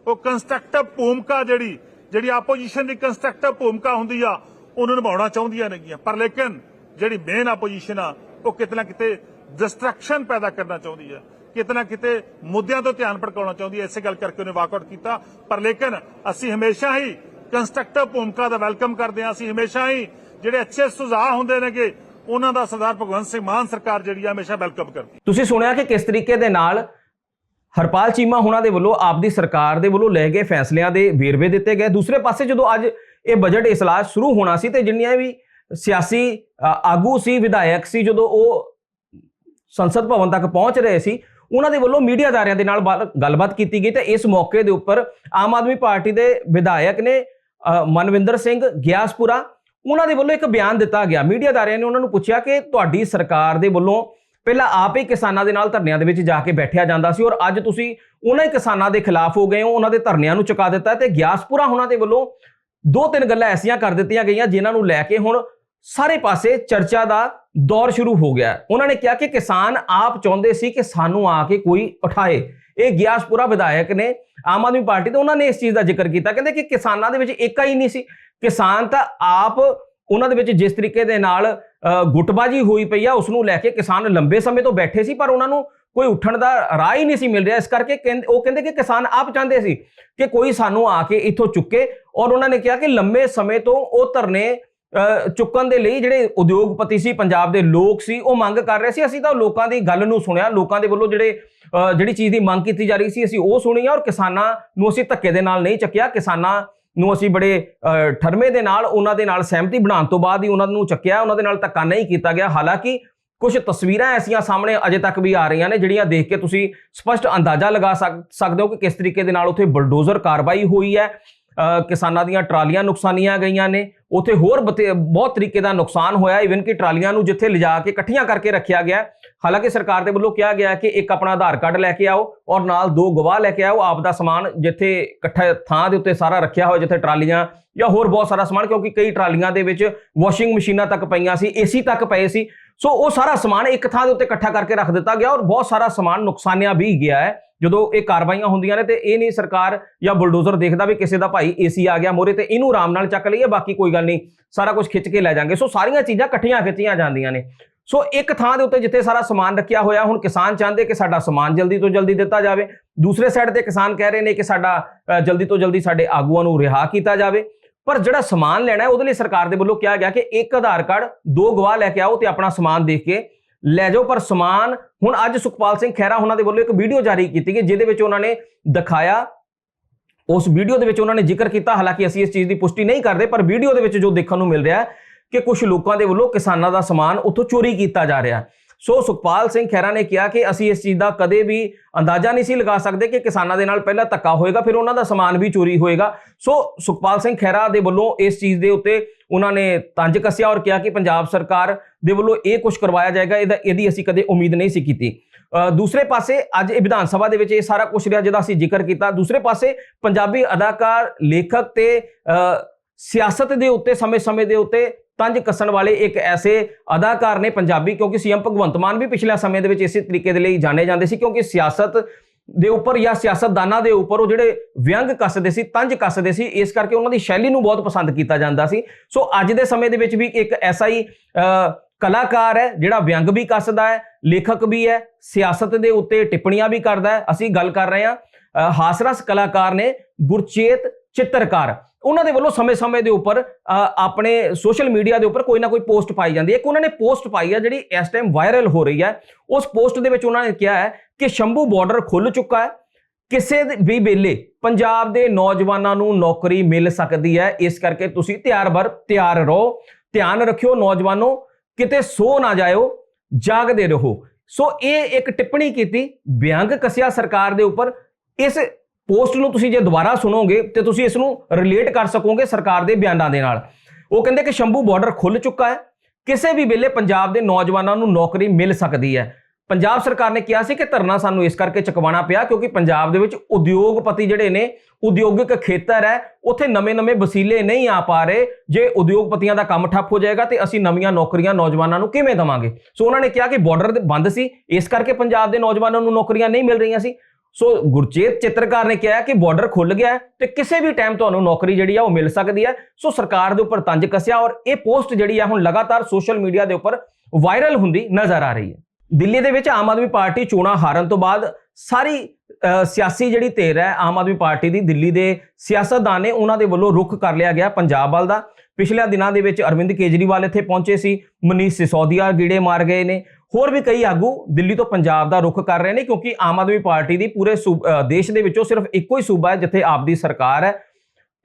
ਉਹ ਕੰਸਟਰਕਟਿਵ ਭੂਮਿਕਾ ਜਿਹੜੀ ਜਿਹੜੀ ਆਪੋਜੀਸ਼ਨ ਦੀ ਕੰਸਟਰਕਟਿਵ ਭੂਮਿਕਾ ਹੁੰਦੀ ਆ, ਉਹਨੂੰ ਨਿਭਾਉਣਾ ਚਾਹੁੰਦੀਆਂ ਨੇਗੀਆਂ। ਪਰ ਲੇਕਿਨ ਜਿਹੜੀ ਮੇਨ ਆਪੋਜੀਸ਼ਨ ਆ, ਉਹ ਕਿਤਨਾ ਕਿਤੇ ਡਿਸਟਰੈਕਸ਼ਨ ਪੈਦਾ ਕਰਨਾ ਚਾਹੁੰਦੀ ਆ। ਕਿਤਨਾ ਕਿਤੇ ਮੁੱਦਿਆਂ ਤੋਂ ਧਿਆਨ ਭਟਕਾਉਣਾ ਚਾਹੁੰਦੀ ਹੈ ਇਸੇ ਗੱਲ ਕਰਕੇ ਉਹਨੇ ਵਾਕਆਊਟ ਕੀਤਾ। ਪਰ ਲੇਕਿਨ ਅਸੀਂ ਹਮੇਸ਼ਾ ਹੀ ਕੰਸਟਰਕਟਿਵ ਭੂਮਿਕਾ ਦਾ ਵੈਲਕਮ ਕਰਦੇ ਹਾਂ। ਅਸੀਂ ਹਮੇਸ਼ਾ ਹੀ ਜਿਹੜੇ ਅੱਛੇ ਸੁਝਾਅ ਹੁੰਦੇ ਨੇਗੇ ਉਹਨਾਂ ਦਾ ਸਰਦਾਰ ਭਗਵੰਤ ਸਿੰਘ ਮਾਨ ਸਰਕਾਰ ਜਿਹੜੀ ਆ ਹਮੇਸ਼ਾ ਵੈਲਕਮ ਕਰਦੀ ਤੁਸੀਂ ਸੁਣਿਆ ਕਿ ਕਿਸ ਤਰੀਕੇ ਦੇ ਨਾਲ ਹਰਪਾਲ ਚੀਮਾ ਹੁਣਾਂ ਦੇ ਵੱਲੋਂ ਆਪ ਸਰਕਾਰ ਦੇ ਵੱਲੋਂ ਲਏ ਗਏ ਫੈਸਲਿਆਂ ਦੇ ਵੇਰਵੇ ਦਿੱਤੇ ਗਏ? ਦੂਸਰੇ ਪਾਸੇ ਜਦੋਂ ਅੱਜ ਇਹ ਬਜਟ ਇਸਲਾਹ ਸ਼ੁਰੂ ਹੋਣਾ ਸੀ ਤੇ ਜਿੰਨੀਆਂ ਵੀ ਸਿਆਸੀ ਆਗੂ ਸੀ, ਵਿਧਾਇਕ ਸੀ, ਜਦੋਂ ਉਹ ਸੰਸਦ ਭਵਨ ਤੱਕ ਪਹੁੰਚ ਰਹੇ ਸੀ, ਉਹਨਾਂ ਦੇ ਵੱਲੋਂ ਮੀਡੀਆਦਾਰਿਆਂ ਦੇ ਨਾਲ ਗੱਲਬਾਤ ਕੀਤੀ ਗਈ ਤੇ ਇਸ ਮੌਕੇ ਦੇ ਉੱਪਰ ਆਮ ਆਦਮੀ ਪਾਰਟੀ ਦੇ ਵਿਧਾਇਕ ਨੇ ਮਨਵਿੰਦਰ ਸਿੰਘ ਗਿਆਸਪੁਰਾ ਉਹਨਾਂ ਦੇ ਵੱਲੋਂ ਇੱਕ ਬਿਆਨ ਦਿੱਤਾ ਗਿਆ। ਮੀਡੀਆਦਾਰਿਆਂ ਨੇ ਉਹਨਾਂ ਨੂੰ ਪੁੱਛਿਆ ਕਿ ਤੁਹਾਡੀ ਸਰਕਾਰ ਦੇ ਵੱਲੋਂ ਪਹਿਲਾਂ ਆਪ ਹੀ ਕਿਸਾਨਾਂ ਦੇ ਨਾਲ ਧਰਨਿਆਂ ਦੇ ਵਿੱਚ ਜਾ ਕੇ ਬੈਠਿਆ ਜਾਂਦਾ ਸੀ ਔਰ ਅੱਜ ਤੁਸੀਂ ਉਹਨਾਂ ਹੀ ਕਿਸਾਨਾਂ ਦੇ ਖਿਲਾਫ ਹੋ ਗਏ ਹੋ, ਉਹਨਾਂ ਦੇ ਧਰਨਿਆਂ ਨੂੰ ਚੁਕਾ ਦਿੱਤਾ ਤੇ ਗਿਆਸਪੁਰਾ ਉਹਨਾਂ ਦੇ ਵੱਲੋਂ ਦੋ ਤਿੰਨ ਗੱਲਾਂ ਐਸੀਆਂ ਕਰ ਦਿੱਤੀਆਂ ਗਈਆਂ ਜਿਨ੍ਹਾਂ ਨੂੰ ਲੈ ਕੇ ਹੁਣ ਸਾਰੇ ਪਾਸੇ ਚਰਚਾ ਦਾ ਦੌਰ ਸ਼ੁਰੂ ਹੋ ਗਿਆ। ਉਹਨਾਂ ਨੇ ਕਿਹਾ ਕਿ ਕਿਸਾਨ ਆਪ ਚਾਹੁੰਦੇ ਸੀ ਕਿ ਸਾਨੂੰ ਆ ਕੇ ਕੋਈ ਉਠਾਏ। ਇਹ ਗਿਆਸਪੁਰਾ ਵਿਧਾਇਕ ਨੇ ਆਮ ਆਦਮੀ ਪਾਰਟੀ ਦੇ ਉਹਨਾਂ ਨੇ ਇਸ ਚੀਜ਼ ਦਾ ਜ਼ਿਕਰ ਕੀਤਾ। ਕਹਿੰਦੇ ਕਿ ਕਿਸਾਨਾਂ ਦੇ ਵਿੱਚ ਏਕਾ ਹੀ ਨਹੀਂ ਸੀ। ਕਿਸਾਨ ਤਾਂ ਆਪ ਉਹਨਾਂ ਦੇ ਵਿੱਚ ਜਿਸ ਤਰੀਕੇ ਦੇ ਨਾਲ ਗੁੱਟਬਾਜੀ ਹੋਈ ਪਈ ਆ ਉਸ ਨੂੰ ਲੈ ਕੇ ਕਿਸਾਨ ਲੰਬੇ ਸਮੇਂ ਤੋਂ ਬੈਠੇ ਸੀ, ਪਰ ਉਹਨਾਂ ਨੂੰ ਕੋਈ ਉੱਠਣ ਦਾ ਰਾਹ ਹੀ ਨਹੀਂ ਸੀ ਮਿਲ ਰਿਹਾ। ਇਸ ਕਰਕੇ ਕਹਿੰਦੇ ਉਹ ਕਹਿੰਦੇ ਕਿ ਕਿਸਾਨ ਆਪ ਚਾਹੁੰਦੇ ਸੀ ਕਿ ਕੋਈ ਸਾਨੂੰ ਆ ਕੇ ਇੱਥੋਂ ਚੁੱਕੇ ਔਰ ਉਹਨਾਂ ਨੇ ਕਿਹਾ ਕਿ ਲੰਬੇ ਸਮੇਂ ਤੋਂ ਉਹ ਧਰਨੇ ਚੁੱਕਣ ਦੇ ਲਈ ਜਿਹੜੇ ਉਦਯੋਗਪਤੀ ਸੀ, ਪੰਜਾਬ ਦੇ ਲੋਕ ਸੀ, ਉਹ ਮੰਗ ਕਰ ਰਹੇ ਸੀ। ਅਸੀਂ ਤਾਂ ਲੋਕਾਂ ਦੀ ਗੱਲ ਨੂੰ ਸੁਣਿਆ, ਲੋਕਾਂ ਦੇ ਵੱਲੋਂ ਜਿਹੜੇ ਜਿਹੜੀ ਚੀਜ਼ ਦੀ ਮੰਗ ਕੀਤੀ ਜਾ ਰਹੀ ਸੀ, ਅਸੀਂ ਉਹ ਸੁਣੀ ਆ ਔਰ ਕਿਸਾਨਾਂ ਨੂੰ ਅਸੀਂ ਧੱਕੇ ਦੇ ਨਾਲ ਨਹੀਂ ਚੱਕਿਆ। ਕਿਸਾਨਾਂ ਨੂੰ ਅਸੀਂ ਬੜੇ ਅ, ਠਰਮੇ ਦੇ ਨਾਲ ਉਹਨਾਂ ਦੇ ਨਾਲ ਸਹਿਮਤੀ ਬਣਾਉਣ ਤੋਂ ਬਾਅਦ ਹੀ ਉਹਨਾਂ ਨੂੰ ਚੱਕਿਆ ਉਹਨਾਂ ਦੇ ਨਾਲ ਧੱਕਾ ਨਹੀਂ ਕੀਤਾ ਗਿਆ। ਹਾਲਾਂਕਿ ਕੁਝ ਤਸਵੀਰਾਂ ਐਸੀਆਂ ਸਾਹਮਣੇ ਅਜੇ ਤੱਕ ਵੀ ਆ ਰਹੀਆਂ ਨੇ ਜਿਹੜੀਆਂ ਦੇਖ ਕੇ ਤੁਸੀਂ ਸਪਸ਼ਟ ਅੰਦਾਜ਼ਾ ਲਗਾ ਸਕਦੇ ਹੋ ਕਿ ਕਿਸ ਤਰੀਕੇ ਦੇ ਨਾਲ ਉੱਥੇ ਬਲਡੋਜ਼ਰ ਕਾਰਵਾਈ ਹੋਈ ਹੈ। ਕਿਸਾਨਾਂ ਦੀਆਂ ਟਰਾਲੀਆਂ ਨੁਕਸਾਨੀਆਂ ਗਈਆਂ ਨੇ। ਉੱਥੇ ਹੋਰ ਬਤੇ- ਬਹੁਤ ਤਰੀਕੇ ਦਾ ਨੁਕਸਾਨ ਹੋਇਆ। ਇਵਨ ਕਿ ਟਰਾਲੀਆਂ ਨੂੰ ਜਿੱਥੇ ਲਿਜਾ ਕੇ ਇਕੱਠੀਆਂ ਕਰਕੇ ਰੱਖਿਆ ਗਿਆ। ਹਾਲਾਂਕਿ ਸਰਕਾਰ ਦੇ ਵੱਲੋਂ ਕਿਹਾ ਗਿਆ ਕਿ ਇੱਕ ਆਪਣਾ ਆਧਾਰ ਕਾਰਡ ਲੈ ਕੇ ਆਓ ਔਰ ਨਾਲ ਦੋ ਗਵਾਹ ਲੈ ਕੇ ਆਓ। ਆਪ ਦਾ ਸਮਾਨ ਜਿੱਥੇ ਇਕੱਠਾ ਥਾਂ ਦੇ ਉੱਤੇ ਸਾਰਾ ਰੱਖਿਆ ਹੋਇਆ, ਜਿੱਥੇ ਟਰਾਲੀਆਂ ਜਾਂ ਹੋਰ ਬਹੁਤ ਸਾਰਾ ਸਮਾਨ, ਕਿਉਂਕਿ ਕਈ ਟਰਾਲੀਆਂ ਦੇ ਵਿੱਚ ਵਾਸ਼ਿੰਗ ਮਸ਼ੀਨਾਂ ਤੱਕ ਪਈਆਂ ਸੀ ਏਸੀ ਤੱਕ ਪਏ ਸੀ। ਸੋ ਉਹ ਸਾਰਾ ਸਮਾਨ ਇੱਕ ਥਾਂ ਦੇ ਉੱਤੇ ਇਕੱਠਾ ਕਰਕੇ ਰੱਖ ਦਿੱਤਾ ਗਿਆ ਔਰ ਬਹੁਤ ਸਾਰਾ ਸਮਾਨ ਨੁਕਸਾਨਿਆ ਵੀ ਗਿਆ ਹੈ। ਜਦੋਂ ਇਹ ਕਾਰਵਾਈਆਂ ਹੁੰਦੀਆਂ ਨੇ ਤੇ ਇਹ ਨਹੀਂ ਸਰਕਾਰ ਜਾਂ ਬੁਲਡੋਜ਼ਰ ਦੇਖਦਾ ਵੀ ਕਿਸੇ ਦਾ ਭਾਈ ਏਸੀ ਆ ਗਿਆ ਮੋਰੇ ਤੇ ਇਹਨੂੰ ਆਰਾਮ ਨਾਲ ਚੱਕ ਲਈਏ, ਬਾਕੀ ਕੋਈ ਗੱਲ ਨਹੀਂ, ਸਾਰਾ ਕੁਝ ਖਿੱਚ ਕੇ ਲੈ ਜਾਾਂਗੇ। ਸੋ ਸਾਰੀਆਂ ਚੀਜ਼ਾਂ ਇਕੱਠੀਆਂ ਖਿੱਚੀਆਂ ਜਾਂਦੀਆਂ ਨੇ। ਸੋ ਇੱਕ ਥਾਂ ਦੇ ਉੱਤੇ ਜਿੱਥੇ ਸਾਰਾ ਸਮਾਨ ਰੱਖਿਆ ਹੋਇਆ, ਹੁਣ ਕਿਸਾਨ ਚਾਹੁੰਦੇ ਕਿ ਸਾਡਾ ਸਮਾਨ ਜਲਦੀ ਤੋਂ ਜਲਦੀ ਦਿੱਤਾ ਜਾਵੇ। ਦੂਸਰੇ ਸਾਈਡ ਤੇ ਕਿਸਾਨ ਕਹਿ ਰਹੇ ਨੇ ਕਿ ਸਾਡਾ ਜਲਦੀ ਤੋਂ ਜਲਦੀ ਸਾਡੇ ਆਗੂਆਂ ਨੂੰ ਰਿਹਾ ਕੀਤਾ ਜਾਵੇ। ਪਰ ਜਿਹੜਾ ਸਮਾਨ ਲੈਣਾ ਹੈ, ਉਹਦੇ ਲਈ ਸਰਕਾਰ ਦੇ ਵੱਲੋਂ ਕਿਹਾ ਗਿਆ ਕਿ ਇੱਕ ਆਧਾਰ ਕਾਰਡ, ਦੋ ਗਵਾਹ ਲੈ ਕੇ ਆਓ ਤੇ ਆਪਣਾ ਸਮਾਨ ਦੇਖ ਕੇ ਲੈ ਜਾਓ, ਪਰ ਸਮਾਨ, ਹੁਣ ਅੱਜ ਸੁਖਪਾਲ ਸਿੰਘ ਖਹਿਰਾ ਉਹਨਾਂ ਦੇ ਵੱਲੋਂ ਇੱਕ ਵੀਡੀਓ ਜਾਰੀ ਕੀਤੀ ਗਈ, ਜਿਹਦੇ ਵਿੱਚ ਉਹਨਾਂ ਨੇ ਦਿਖਾਇਆ। ਉਸ ਵੀਡੀਓ ਦੇ ਵਿੱਚ ਉਹਨਾਂ ਨੇ ਜ਼ਿਕਰ ਕੀਤਾ, ਹਾਲਾਂਕਿ ਅਸੀਂ ਇਸ ਚੀਜ਼ ਦੀ ਪੁਸ਼ਟੀ ਨਹੀਂ ਕਰਦੇ, ਪਰ ਵੀਡੀਓ ਦੇ ਵਿੱਚ ਜੋ ਦੇਖਣ ਨੂੰ ਮਿਲ ਰਿਹਾ ਹੈ ਕਿ ਕੁਝ ਲੋਕਾਂ ਦੇ ਵੱਲੋਂ ਕਿਸਾਨਾਂ ਦਾ ਸਮਾਨ ਉੱਥੋਂ ਚੋਰੀ ਕੀਤਾ ਜਾ ਰਿਹਾ ਸੋ ਸੁਖਪਾਲ ਸਿੰਘ ਖਹਿਰਾ ਨੇ ਕਿਹਾ ਕਿ ਅਸੀਂ ਇਸ ਚੀਜ਼ ਦਾ ਕਦੇ ਵੀ ਅੰਦਾਜ਼ਾ ਨਹੀਂ ਸੀ ਲਗਾ ਸਕਦੇ ਕਿ ਕਿਸਾਨਾਂ ਦੇ ਨਾਲ ਪਹਿਲਾਂ ਧੱਕਾ ਹੋਏਗਾ, ਫਿਰ ਉਹਨਾਂ ਦਾ ਸਮਾਨ ਵੀ ਚੋਰੀ ਹੋਏਗਾ। ਸੋ ਸੁਖਪਾਲ ਸਿੰਘ ਖਹਿਰਾ ਦੇ ਵੱਲੋਂ ਇਸ ਚੀਜ਼ ਦੇ ਉੱਤੇ ਉਹਨਾਂ ਨੇ ਤੰਜ ਕੱਸਿਆ ਔਰ ਕਿਹਾ ਕਿ ਪੰਜਾਬ ਸਰਕਾਰ ਦੇ ਵੱਲੋਂ ਇਹ ਕੁਝ ਕਰਵਾਇਆ ਜਾਏਗਾ ਇਹਦਾ ਇਹਦੀ ਅਸੀਂ ਕਦੇ ਉਮੀਦ ਨਹੀਂ ਸੀ ਕੀਤੀ। ਦੂਸਰੇ ਪਾਸੇ ਅੱਜ ਇਹ ਵਿਧਾਨ ਸਭਾ ਦੇ ਵਿੱਚ ਇਹ ਸਾਰਾ ਕੁਝ ਰਿਹਾ ਜਿਹਦਾ ਅਸੀਂ ਜ਼ਿਕਰ ਕੀਤਾ। ਦੂਸਰੇ ਪਾਸੇ ਪੰਜਾਬੀ ਅਦਾਕਾਰ ਲੇਖਕ ਤੇ ਅ, ਸਿਆਸਤ ਦੇ ਉੱਤੇ ਸਮੇਂ-ਸਮੇਂ ਦੇ ਉੱਤੇ ਤੰਜ ਕੱਸਣ ਵਾਲੇ ਇੱਕ ਐਸੇ ਅਦਾਕਾਰ ਨੇ ਪੰਜਾਬੀ ਕਿਉਂਕਿ ਸੀਐਮ ਭਗਵੰਤ ਮਾਨ ਵੀ ਪਿਛਲੇ ਸਮੇਂ ਦੇ ਵਿੱਚ ਇਸੇ ਤਰੀਕੇ ਦੇ ਲਈ ਜਾਣੇ ਜਾਂਦੇ ਸੀ ਕਿਉਂਕਿ ਸਿਆਸਤ ਦੇ ਉੱਪਰ ਜਾਂ ਸਿਆਸਤਦਾਨਾਂ ਦੇ ਉੱਪਰ ਉਹ ਜਿਹੜੇ ਵਿਅੰਗ ਕੱਸਦੇ ਸੀ ਤੰਜ ਕੱਸਦੇ ਸੀ ਇਸ ਕਰਕੇ ਉਹਨਾਂ ਦੀ ਸ਼ੈਲੀ ਨੂੰ ਬਹੁਤ ਪਸੰਦ ਕੀਤਾ ਜਾਂਦਾ ਸੀ। ਸੋ ਅੱਜ ਦੇ ਸਮੇਂ ਦੇ ਵਿੱਚ ਵੀ ਇੱਕ ਐਸਾ ਹੀ ਅ, ਕਲਾਕਾਰ ਹੈ ਜਿਹੜਾ ਵਿਅੰਗ ਵੀ ਕੱਸਦਾ ਹੈ ਲੇਖਕ ਵੀ ਹੈ ਸਿਆਸਤ ਦੇ ਉੱਤੇ ਟਿੱਪਣੀਆਂ ਵੀ ਕਰਦਾ ਹੈ। ਅਸੀਂ ਗੱਲ ਕਰ ਰਹੇ ਹਾਂ ਅ, ਹਾਸਰਸ ਕਲਾਕਾਰ ਨੇ ਗੁਰਚੇਤ ਚਿੱਤਰਕਾਰ। ਉਹਨਾਂ ਦੇ ਵੱਲੋਂ ਸਮੇਂ-ਸਮੇਂ ਦੇ ਉੱਪਰ ਆਪਣੇ ਸੋਸ਼ਲ ਮੀਡੀਆ ਦੇ ਉੱਪਰ ਕੋਈ ਨਾ ਕੋਈ ਪੋਸਟ ਪਾਈ ਜਾਂਦੀ ਹੈ। ਇੱਕ ਉਹਨਾਂ ਨੇ ਪੋਸਟ ਪਾਈ ਹੈ ਜਿਹੜੀ ਇਸ ਟਾਈਮ ਵਾਇਰਲ ਹੋ ਰਹੀ ਹੈ। ਉਸ ਪੋਸਟ ਦੇ ਵਿੱਚ ਉਹਨਾਂ ਨੇ ਕਿਹਾ ਹੈ ਕਿ ਸ਼ੰਭੂ ਬਾਰਡਰ ਖੁੱਲ ਚੁੱਕਾ ਹੈ। ਕਿਸੇ ਵੀ ਵੇਲੇ ਪੰਜਾਬ ਦੇ ਨੌਜਵਾਨਾਂ ਨੂੰ ਨੌਕਰੀ ਮਿਲ ਸਕਦੀ ਹੈ। ਇਸ ਕਰਕੇ ਤੁਸੀਂ ਤਿਆਰ ਬਰ, ਤਿਆਰ ਰਹੋ। ਧਿਆਨ ਰੱਖਿਓ ਨੌਜਵਾਨੋ, ਕਿਤੇ ਸੋ ਨਾ ਜਾਇਓ, ਜਾਗਦੇ ਰਹੋ। ਸੋ ਇਹ ਇੱਕ ਟਿੱਪਣੀ ਕੀਤੀ, ਵਿਅੰਗ ਕਸਿਆ ਸਰਕਾਰ ਦੇ ਉੱਪਰ। ਇਸ ਪੋਸਟ ਨੂੰ ਤੁਸੀਂ ਜੇ ਦੁਬਾਰਾ ਸੁਣੋਗੇ ਤੇ ਤੁਸੀਂ ਇਸ ਨੂੰ ਰਿਲੇਟ ਕਰ ਸਕੋਗੇ ਸਰਕਾਰ ਦੇ ਬਿਆਨਾਂ ਦੇ ਨਾਲ। ਉਹ ਕਹਿੰਦੇ ਕਿ ਸ਼ੰਭੂ ਬਾਰਡਰ ਖੁੱਲ ਚੁੱਕਾ ਹੈ। ਕਿਸੇ ਵੀ ਵੇਲੇ ਪੰਜਾਬ ਦੇ ਨੌਜਵਾਨਾਂ ਨੂੰ ਨੌਕਰੀ ਮਿਲ ਸਕਦੀ ਹੈ। ਪੰਜਾਬ ਸਰਕਾਰ ਨੇ ਕਿਹਾ ਸੀ ਕਿ ਧਰਨਾ ਸਾਨੂੰ ਇਸ ਕਰਕੇ ਚੁਕਵਾਉਣਾ ਪਿਆ ਕਿਉਂਕਿ ਪੰਜਾਬ ਦੇ ਵਿੱਚ ਉਦਯੋਗਪਤੀ ਜਿਹੜੇ ਨੇ, ਉਦਯੋਗਿਕ ਖੇਤਰ ਹੈ, ਉੱਥੇ ਨਵੇਂ-ਨਵੇਂ ਵਸੀਲੇ ਨਹੀਂ ਆ ਪਾ ਰਹੇ। ਜੇ ਉਦਯੋਗਪਤੀਆਂ ਦਾ ਕੰਮ ਠੱਪ ਹੋ ਜਾਏਗਾ ਤੇ ਅਸੀਂ ਨਵੀਆਂ ਨੌਕਰੀਆਂ ਨੌਜਵਾਨਾਂ ਨੂੰ ਕਿਵੇਂ ਦਵਾਂਗੇ? ਸੋ ਉਹਨਾਂ ਨੇ ਕਿਹਾ ਕਿ ਬਾਰਡਰ ਬੰਦ ਸੀ, ਇਸ ਕਰਕੇ ਪੰਜਾਬ ਦੇ ਨੌਜਵਾਨਾਂ ਨੂੰ ਨੌਕਰੀਆਂ ਨਹੀਂ ਮਿਲ ਰਹੀਆਂ ਸੀ। ਸੋ ਗੁਰਚੇਤ ਚਿੱਤਰਕਾਰ ਨੇ ਕਿਹਾ ਕਿ ਬਾਰਡਰ ਖੁੱਲ ਗਿਆ ਹੈ ਤੇ ਕਿਸੇ ਵੀ ਟਾਈਮ ਤੁਹਾਨੂੰ ਨੌਕਰੀ ਜਿਹੜੀ ਆ ਉਹ ਮਿਲ ਸਕਦੀ ਹੈ। ਸੋ ਸਰਕਾਰ ਦੇ ਉੱਪਰ ਤੰਜ ਕੱਸਿਆ ਔਰ ਇਹ ਪੋਸਟ ਜਿਹੜੀ ਆ ਹੁਣ ਲਗਾਤਾਰ ਸੋਸ਼ਲ ਮੀਡੀਆ ਦੇ ਉੱਪਰ ਵਾਇਰਲ ਹੁੰਦੀ ਨਜ਼ਰ ਆ ਰਹੀ ਹੈ। ਦਿੱਲੀ ਦੇ ਵਿੱਚ ਆਮ ਆਦਮੀ ਪਾਰਟੀ ਚੋਣਾਂ ਹਾਰਨ ਤੋਂ ਬਾਅਦ ਸਾਰੀ ਅ, ਸਿਆਸੀ ਜਿਹੜੀ ਧਿਰ ਹੈ ਆਮ ਆਦਮੀ ਪਾਰਟੀ ਦੀ ਦਿੱਲੀ ਦੇ ਸਿਆਸਤਦਾਨ ਨੇ ਉਹਨਾਂ ਦੇ ਵੱਲੋਂ ਰੁਖ ਕਰ ਲਿਆ ਗਿਆ ਪੰਜਾਬ ਵੱਲ ਦਾ। ਪਿਛਲੇ ਦਿਨਾਂ ਦੇ ਵਿੱਚ ਅਰਵਿੰਦ ਕੇਜਰੀਵਾਲ ਇੱਥੇ ਪਹੁੰਚੇ ਸੀ ਮਨੀਸ਼ ਸਿਸੋਦੀਆ ਗੀੜੇ ਮਾਰ ਗਏ ਨੇ। ਹੋਰ ਵੀ ਕਈ ਆਗੂ ਦਿੱਲੀ ਤੋਂ ਪੰਜਾਬ ਦਾ ਰੁਖ ਕਰ ਰਹੇ ਨੇ, ਕਿਉਂਕਿ ਆਮ ਆਦਮੀ ਪਾਰਟੀ ਦੀ ਪੂਰੇ ਸੂਬ- ਦੇਸ਼ ਦੇ ਵਿੱਚੋਂ ਸਿਰਫ ਇੱਕੋ ਹੀ ਸੂਬਾ ਹੈ ਜਿੱਥੇ ਆਪ ਦੀ ਸਰਕਾਰ ਹੈ।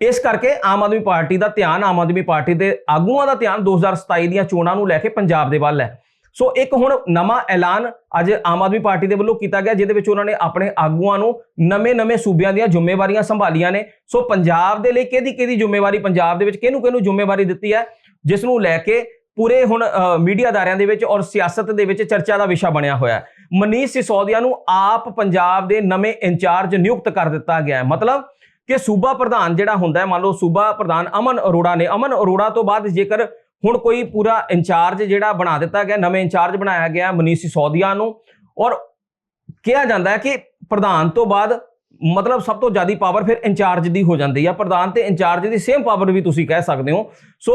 ਇਸ ਕਰਕੇ ਆਮ ਆਦਮੀ ਪਾਰਟੀ ਦਾ ਧਿਆਨ, ਆਮ ਆਦਮੀ ਪਾਰਟੀ ਦੇ ਆਗੂਆਂ ਦਾ ਧਿਆਨ 2027 ਦੀਆਂ ਚੋਣਾਂ ਨੂੰ ਲੈ ਕੇ ਪੰਜਾਬ ਦੇ ਵੱਲ ਹੈ। ਸੋ ਇੱਕ ਹੁਣ ਨਵਾਂ ਐਲਾਨ ਅੱਜ ਆਮ ਆਦਮੀ ਪਾਰਟੀ ਦੇ ਵੱਲੋਂ ਕੀਤਾ ਗਿਆ, ਜਿਹਦੇ ਵਿੱਚ ਉਹਨਾਂ ਨੇ ਆਪਣੇ ਆਗੂਆਂ ਨੂੰ ਨਵੇਂ-ਨਵੇਂ ਸੂਬਿਆਂ ਦੀਆਂ ਜ਼ਿੰਮੇਵਾਰੀਆਂ ਸੰਭਾਲੀਆਂ ਨੇ। ਸੋ ਪੰਜਾਬ ਦੇ ਲਈ ਕਿਹਦੀ ਕਿਹਦੀ ਜ਼ਿੰਮੇਵਾਰੀ, ਪੰਜਾਬ ਦੇ ਵਿੱਚ ਕਿਹਨੂੰ ਕਿਹਨੂੰ ਜ਼ਿੰਮੇਵਾਰੀ ਦਿੱਤੀ ਹੈ, ਜਿਸ ਨੂੰ ਲੈ ਕੇ ਪੂਰੇ ਹੁਣ ਮੀਡੀਆ ਅਦਾਰਿਆਂ ਦੇ ਵਿੱਚ ਔਰ ਸਿਆਸਤ ਦੇ ਵਿੱਚ ਚਰਚਾ ਦਾ ਵਿਸ਼ਾ ਬਣਿਆ ਹੋਇਆ ਹੈ। ਮਨੀਸ਼ ਸਿਸੋਦੀਆ ਨੂੰ ਆਪ ਪੰਜਾਬ ਦੇ ਨਵੇਂ ਇੰਚਾਰਜ ਨਿਯੁਕਤ ਕਰ ਦਿੱਤਾ ਗਿਆ ਹੈ। ਮਤਲਬ ਕਿ ਸੂਬਾ ਪ੍ਰਧਾਨ ਜਿਹੜਾ ਹੁੰਦਾ ਹੈ, ਮੰਨ ਲਓ ਸੂਬਾ ਪ੍ਰਧਾਨ ਅਮਨ ਅਰੋੜਾ ਨੇ, ਅਮਨ ਅਰੋੜਾ ਤੋਂ ਬਾਅਦ ਜੇਕਰ ਹੁਣ ਕੋਈ ਪੂਰਾ ਇੰਚਾਰਜ ਜਿਹੜਾ ਬਣਾ ਦਿੱਤਾ ਗਿਆ, ਨਵੇਂ ਇੰਚਾਰਜ ਬਣਾਇਆ ਗਿਆ ਮਨੀਸ਼ ਸਿਸੋਦੀਆ ਨੂੰ, ਔਰ ਕਿਹਾ ਜਾਂਦਾ ਹੈ ਕਿ ਪ੍ਰਧਾਨ ਤੋਂ ਬਾਅਦ ਮਤਲਬ ਸਭ ਤੋਂ ਜ਼ਿਆਦਾ ਪਾਵਰ ਫਿਰ ਇੰਚਾਰਜ ਦੀ ਹੋ ਜਾਂਦੀ ਹੈ ਪ੍ਰਧਾਨ ਤੇ ਇੰਚਾਰਜ ਦੀ ਸੇਮ ਪਾਵਰ ਵੀ ਤੁਸੀਂ ਕਹਿ ਸਕਦੇ ਹੋ। ਸੋ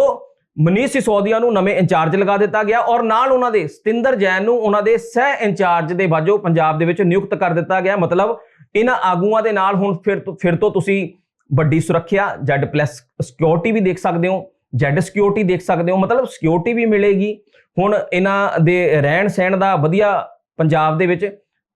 ਮਨੀਸ਼ ਸਿਸੋਦੀਆ ਨੂੰ ਨਵੇਂ ਇੰਚਾਰਜ ਲਗਾ ਦਿੱਤਾ ਗਿਆ ਔਰ ਨਾਲ ਉਹਨਾਂ ਦੇ ਸਤਿੰਦਰ ਜੈਨ ਨੂੰ ਉਹਨਾਂ ਦੇ ਸਹਿ ਇੰਚਾਰਜ ਦੇ ਵਜੋਂ ਪੰਜਾਬ ਦੇ ਵਿੱਚ ਨਿਯੁਕਤ ਕਰ ਦਿੱਤਾ ਗਿਆ। ਮਤਲਬ ਇਹਨਾਂ ਆਗੂਆਂ ਦੇ ਨਾਲ ਹੁਣ ਫਿਰ ਫਿਰ ਤੋਂ ਤੁਸੀਂ ਵੱਡੀ ਸੁਰੱਖਿਆ ਜੈਡ ਪਲੱਸ ਸਿਕਿਉਰਿਟੀ ਵੀ ਦੇਖ ਸਕਦੇ ਹੋ ਜੈਡ ਸਿਕਿਉਰਿਟੀ ਦੇਖ ਸਕਦੇ ਹੋ। ਮਤਲਬ ਸਿਕਿਉਰਿਟੀ ਵੀ ਮਿਲੇਗੀ। ਹੁਣ ਇਹਨਾਂ ਦੇ ਰਹਿਣ ਸਹਿਣ ਦਾ ਵਧੀਆ ਪੰਜਾਬ ਦੇ ਵਿੱਚ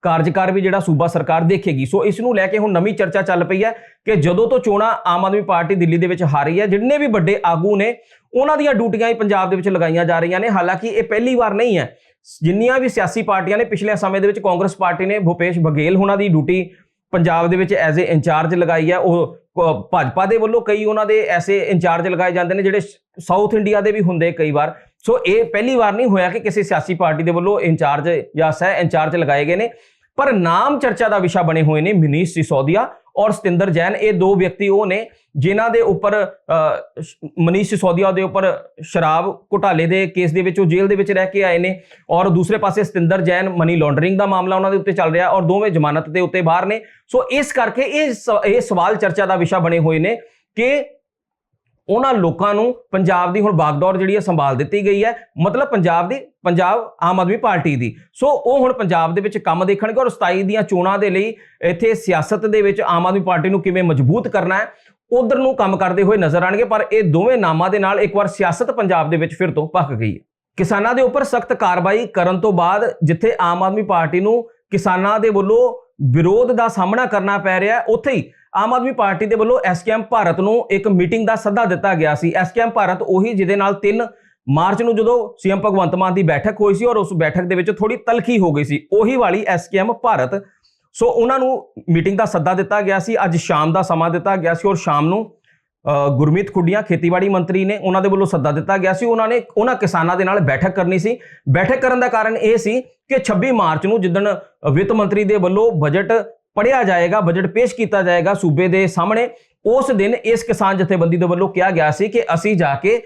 ਕਾਰਜਕਾਰ ਵੀ ਜਿਹੜਾ ਸੂਬਾ ਸਰਕਾਰ ਦੇਖੇਗੀ। ਸੋ ਇਸ ਨੂੰ ਲੈ ਕੇ ਹੁਣ ਨਵੀਂ ਚਰਚਾ ਚੱਲ ਪਈ ਹੈ ਕਿ ਜਦੋਂ ਤੋਂ ਚੋਣਾਂ ਆਮ ਆਦਮੀ ਪਾਰਟੀ ਦਿੱਲੀ ਦੇ ਵਿੱਚ ਹਾਰੀ ਹੈ, ਜਿੰਨੇ ਵੀ ਵੱਡੇ ਆਗੂ ਨੇ ਉਹਨਾਂ ਦੀਆਂ ਡਿਊਟੀਆਂ ਹੀ ਪੰਜਾਬ ਦੇ ਵਿੱਚ ਲਗਾਈਆਂ ਜਾ ਰਹੀਆਂ ਨੇ। ਹਾਲਾਂਕਿ ਇਹ ਪਹਿਲੀ ਵਾਰ ਨਹੀਂ ਹੈ। ਜਿੰਨੀਆਂ ਵੀ ਸਿਆਸੀ ਪਾਰਟੀਆਂ ਨੇ ਪਿਛਲੇ ਸਮੇਂ ਦੇ ਵਿੱਚ ਕਾਂਗਰਸ ਪਾਰਟੀ ਨੇ ਭੁਪੇਸ਼ ਬਘੇਲ ਉਹਨਾਂ ਦੀ ਡਿਊਟੀ ਪੰਜਾਬ ਦੇ ਵਿੱਚ ਐਜ਼ ਏ ਇੰਚਾਰਜ ਲਗਾਈ ਹੈ। ਉਹ ਭਾਜਪਾ ਦੇ ਵੱਲੋਂ ਕਈ ਉਹਨਾਂ ਦੇ ਐਸੇ ਇੰਚਾਰਜ ਲਗਾਏ ਜਾਂਦੇ ਨੇ ਜਿਹੜੇ ਸਾਊਥ ਇੰਡੀਆ ਦੇ ਵੀ ਹੁੰਦੇ ਕਈ ਵਾਰ। ਸੋ ਇਹ ਪਹਿਲੀ ਵਾਰ ਨਹੀਂ ਹੋਇਆ ਕਿ ਕਿਸੇ ਸਿਆਸੀ ਪਾਰਟੀ ਦੇ ਵੱਲੋਂ ਇੰਚਾਰਜ ਜਾਂ ਸਹਿ ਇੰਚਾਰਜ ਲਗਾਏ ਗਏ ਨੇ। ਪਰ ਨਾਮ ਚਰਚਾ ਦਾ ਵਿਸ਼ਾ ਬਣੇ ਹੋਏ ਨੇ ਮਨੀਸ਼ ਸਿਸੋਦੀਆ। ਔਰ ਸਤਿੰਦਰ ਜੈਨ ਇਹ ਦੋ ਵਿਅਕਤੀ ਉਹ ਨੇ ਜਿਨ੍ਹਾਂ ਦੇ ਉੱਪਰ ਅ, ਸ਼- ਮਨੀਸ਼ ਸਿਸੋਦੀਆ ਦੇ ਉੱਪਰ ਸ਼ਰਾਬ ਘੁਟਾਲੇ ਦੇ ਕੇਸ ਦੇ ਵਿੱਚ ਉਹ ਜੇਲ੍ਹ ਦੇ ਵਿੱਚ ਰਹਿ ਕੇ ਆਏ ਨੇ ਔਰ ਦੂਸਰੇ ਪਾਸੇ ਸਤਿੰਦਰ ਜੈਨ ਮਨੀ ਲਾਂਡਰਿੰਗ ਦਾ ਮਾਮਲਾ ਉਹਨਾਂ ਦੇ ਉੱਤੇ ਚੱਲ ਰਿਹਾ ਔਰ ਦੋਵੇਂ ਜ਼ਮਾਨਤ ਦੇ ਉੱਤੇ ਬਾਹਰ ਨੇ। ਸੋ ਇਸ ਕਰਕੇ ਇਹ ਸ- ਇਹ ਸਵਾਲ ਚਰਚਾ ਦਾ ਵਿਸ਼ਾ ਬਣੇ ਹੋਏ ਨੇ ਕਿ ਉਹਨਾਂ ਲੋਕਾਂ ਨੂੰ ਪੰਜਾਬ ਦੀ ਹੁਣ ਬਾਗਦੌਰ ਜਿਹੜੀ ਹੈ ਸੰਭਾਲ ਦਿੱਤੀ ਗਈ ਹੈ। ਮਤਲਬ ਪੰਜਾਬ ਦੀ, ਪੰਜਾਬ ਆਮ ਆਦਮੀ ਪਾਰਟੀ ਦੀ। ਸੋ ਉਹ ਹੁਣ ਪੰਜਾਬ ਦੇ ਵਿੱਚ ਕੰਮ ਦੇਖਣਗੇ ਔਰ 27 ਦੀਆਂ ਚੋਣਾਂ ਦੇ ਲਈ ਇੱਥੇ ਸਿਆਸਤ ਦੇ ਵਿੱਚ ਆਮ ਆਦਮੀ ਪਾਰਟੀ ਨੂੰ ਕਿਵੇਂ ਮਜ਼ਬੂਤ ਕਰਨਾ ਹੈ, ਉਧਰ ਨੂੰ ਕੰਮ ਕਰਦੇ ਹੋਏ ਨਜ਼ਰ ਆਣਗੇ ਪਰ ਇਹ ਦੋਵੇਂ ਨਾਮਾਂ ਦੇ ਨਾਲ ਇੱਕ ਵਾਰ ਸਿਆਸਤ ਪੰਜਾਬ ਦੇ ਵਿੱਚ ਫਿਰ ਤੋਂ ਭਖ ਗਈ ਹੈ। ਕਿਸਾਨਾਂ ਦੇ ਉੱਪਰ ਸਖਤ ਕਾਰਵਾਈ ਕਰਨ ਤੋਂ ਬਾਅਦ ਜਿੱਥੇ ਆਮ ਆਦਮੀ ਪਾਰਟੀ ਨੂੰ ਕਿਸਾਨਾਂ ਦੇ ਵੱਲੋਂ ਵਿਰੋਧ ਦਾ ਸਾਹਮਣਾ ਕਰਨਾ ਪੈ ਰਿਹਾ ਉੱਥੇ ਹੀ ਆਮ ਆਦਮੀ ਪਾਰਟੀ ਦੇ ਵੱਲੋਂ ਐਸਕੇਐਮ ਭਾਰਤ ਨੂੰ ਇੱਕ ਮੀਟਿੰਗ ਦਾ ਸੱਦਾ ਦਿੱਤਾ ਗਿਆ ਸੀ। ਐਸਕੇਐਮ ਭਾਰਤ ਉਹੀ ਜਿਹਦੇ ਨਾਲ 3 ਮਾਰਚ ਨੂੰ ਜਦੋਂ ਸੀਐਮ ਭਗਵੰਤ ਮਾਨ ਦੀ ਬੈਠਕ ਹੋਈ ਸੀ ਔਰ ਉਸ ਬੈਠਕ ਦੇ ਵਿੱਚ ਥੋੜੀ ਤਲਖੀ ਹੋ ਗਈ ਸੀ ਉਹੀ ਵਾਲੀ ਐਸਕੇਐਮ ਭਾਰਤ। ਸੋ ਉਹਨਾਂ ਨੂੰ ਮੀਟਿੰਗ ਦਾ ਸੱਦਾ ਦਿੱਤਾ ਗਿਆ ਸੀ। ਅੱਜ ਸ਼ਾਮ ਦਾ ਸਮਾਂ ਦਿੱਤਾ ਗਿਆ ਸੀ ਔਰ ਸ਼ਾਮ ਨੂੰ ਅ, ਗੁਰਮੀਤ ਖੁੱਡੀਆਂ ਖੇਤੀਬਾੜੀ ਮੰਤਰੀ ਨੇ ਉਹਨਾਂ ਦੇ ਵੱਲੋਂ ਸੱਦਾ ਦਿੱਤਾ ਗਿਆ ਸੀ। ਉਹਨਾਂ ਨੇ ਉਹਨਾਂ ਕਿਸਾਨਾਂ ਦੇ ਨਾਲ ਬੈਠਕ ਕਰਨੀ ਸੀ। ਬੈਠਕ ਕਰਨ ਦਾ ਕਾਰਨ ਇਹ ਸੀ ਕਿ 26 ਮਾਰਚ ਨੂੰ ਜਿੱਦਣ ਵਿੱਤ ਮੰਤਰੀ ਦੇ ਵੱਲੋਂ ਬਜਟ ਪੜਿਆ ਜਾਏਗਾ ਬਜਟ ਪੇਸ਼ ਕੀਤਾ ਜਾਏਗਾ ਸੂਬੇ ਦੇ ਸਾਹਮਣੇ। ਉਸ ਦਿਨ ਇਸ ਕਿਸਾਨ ਜਥੇਬੰਦੀ ਦੇ ਵੱਲੋਂ ਕਿਹਾ ਗਿਆ ਸੀ ਕਿ ਅਸੀਂ ਜਾ ਕੇ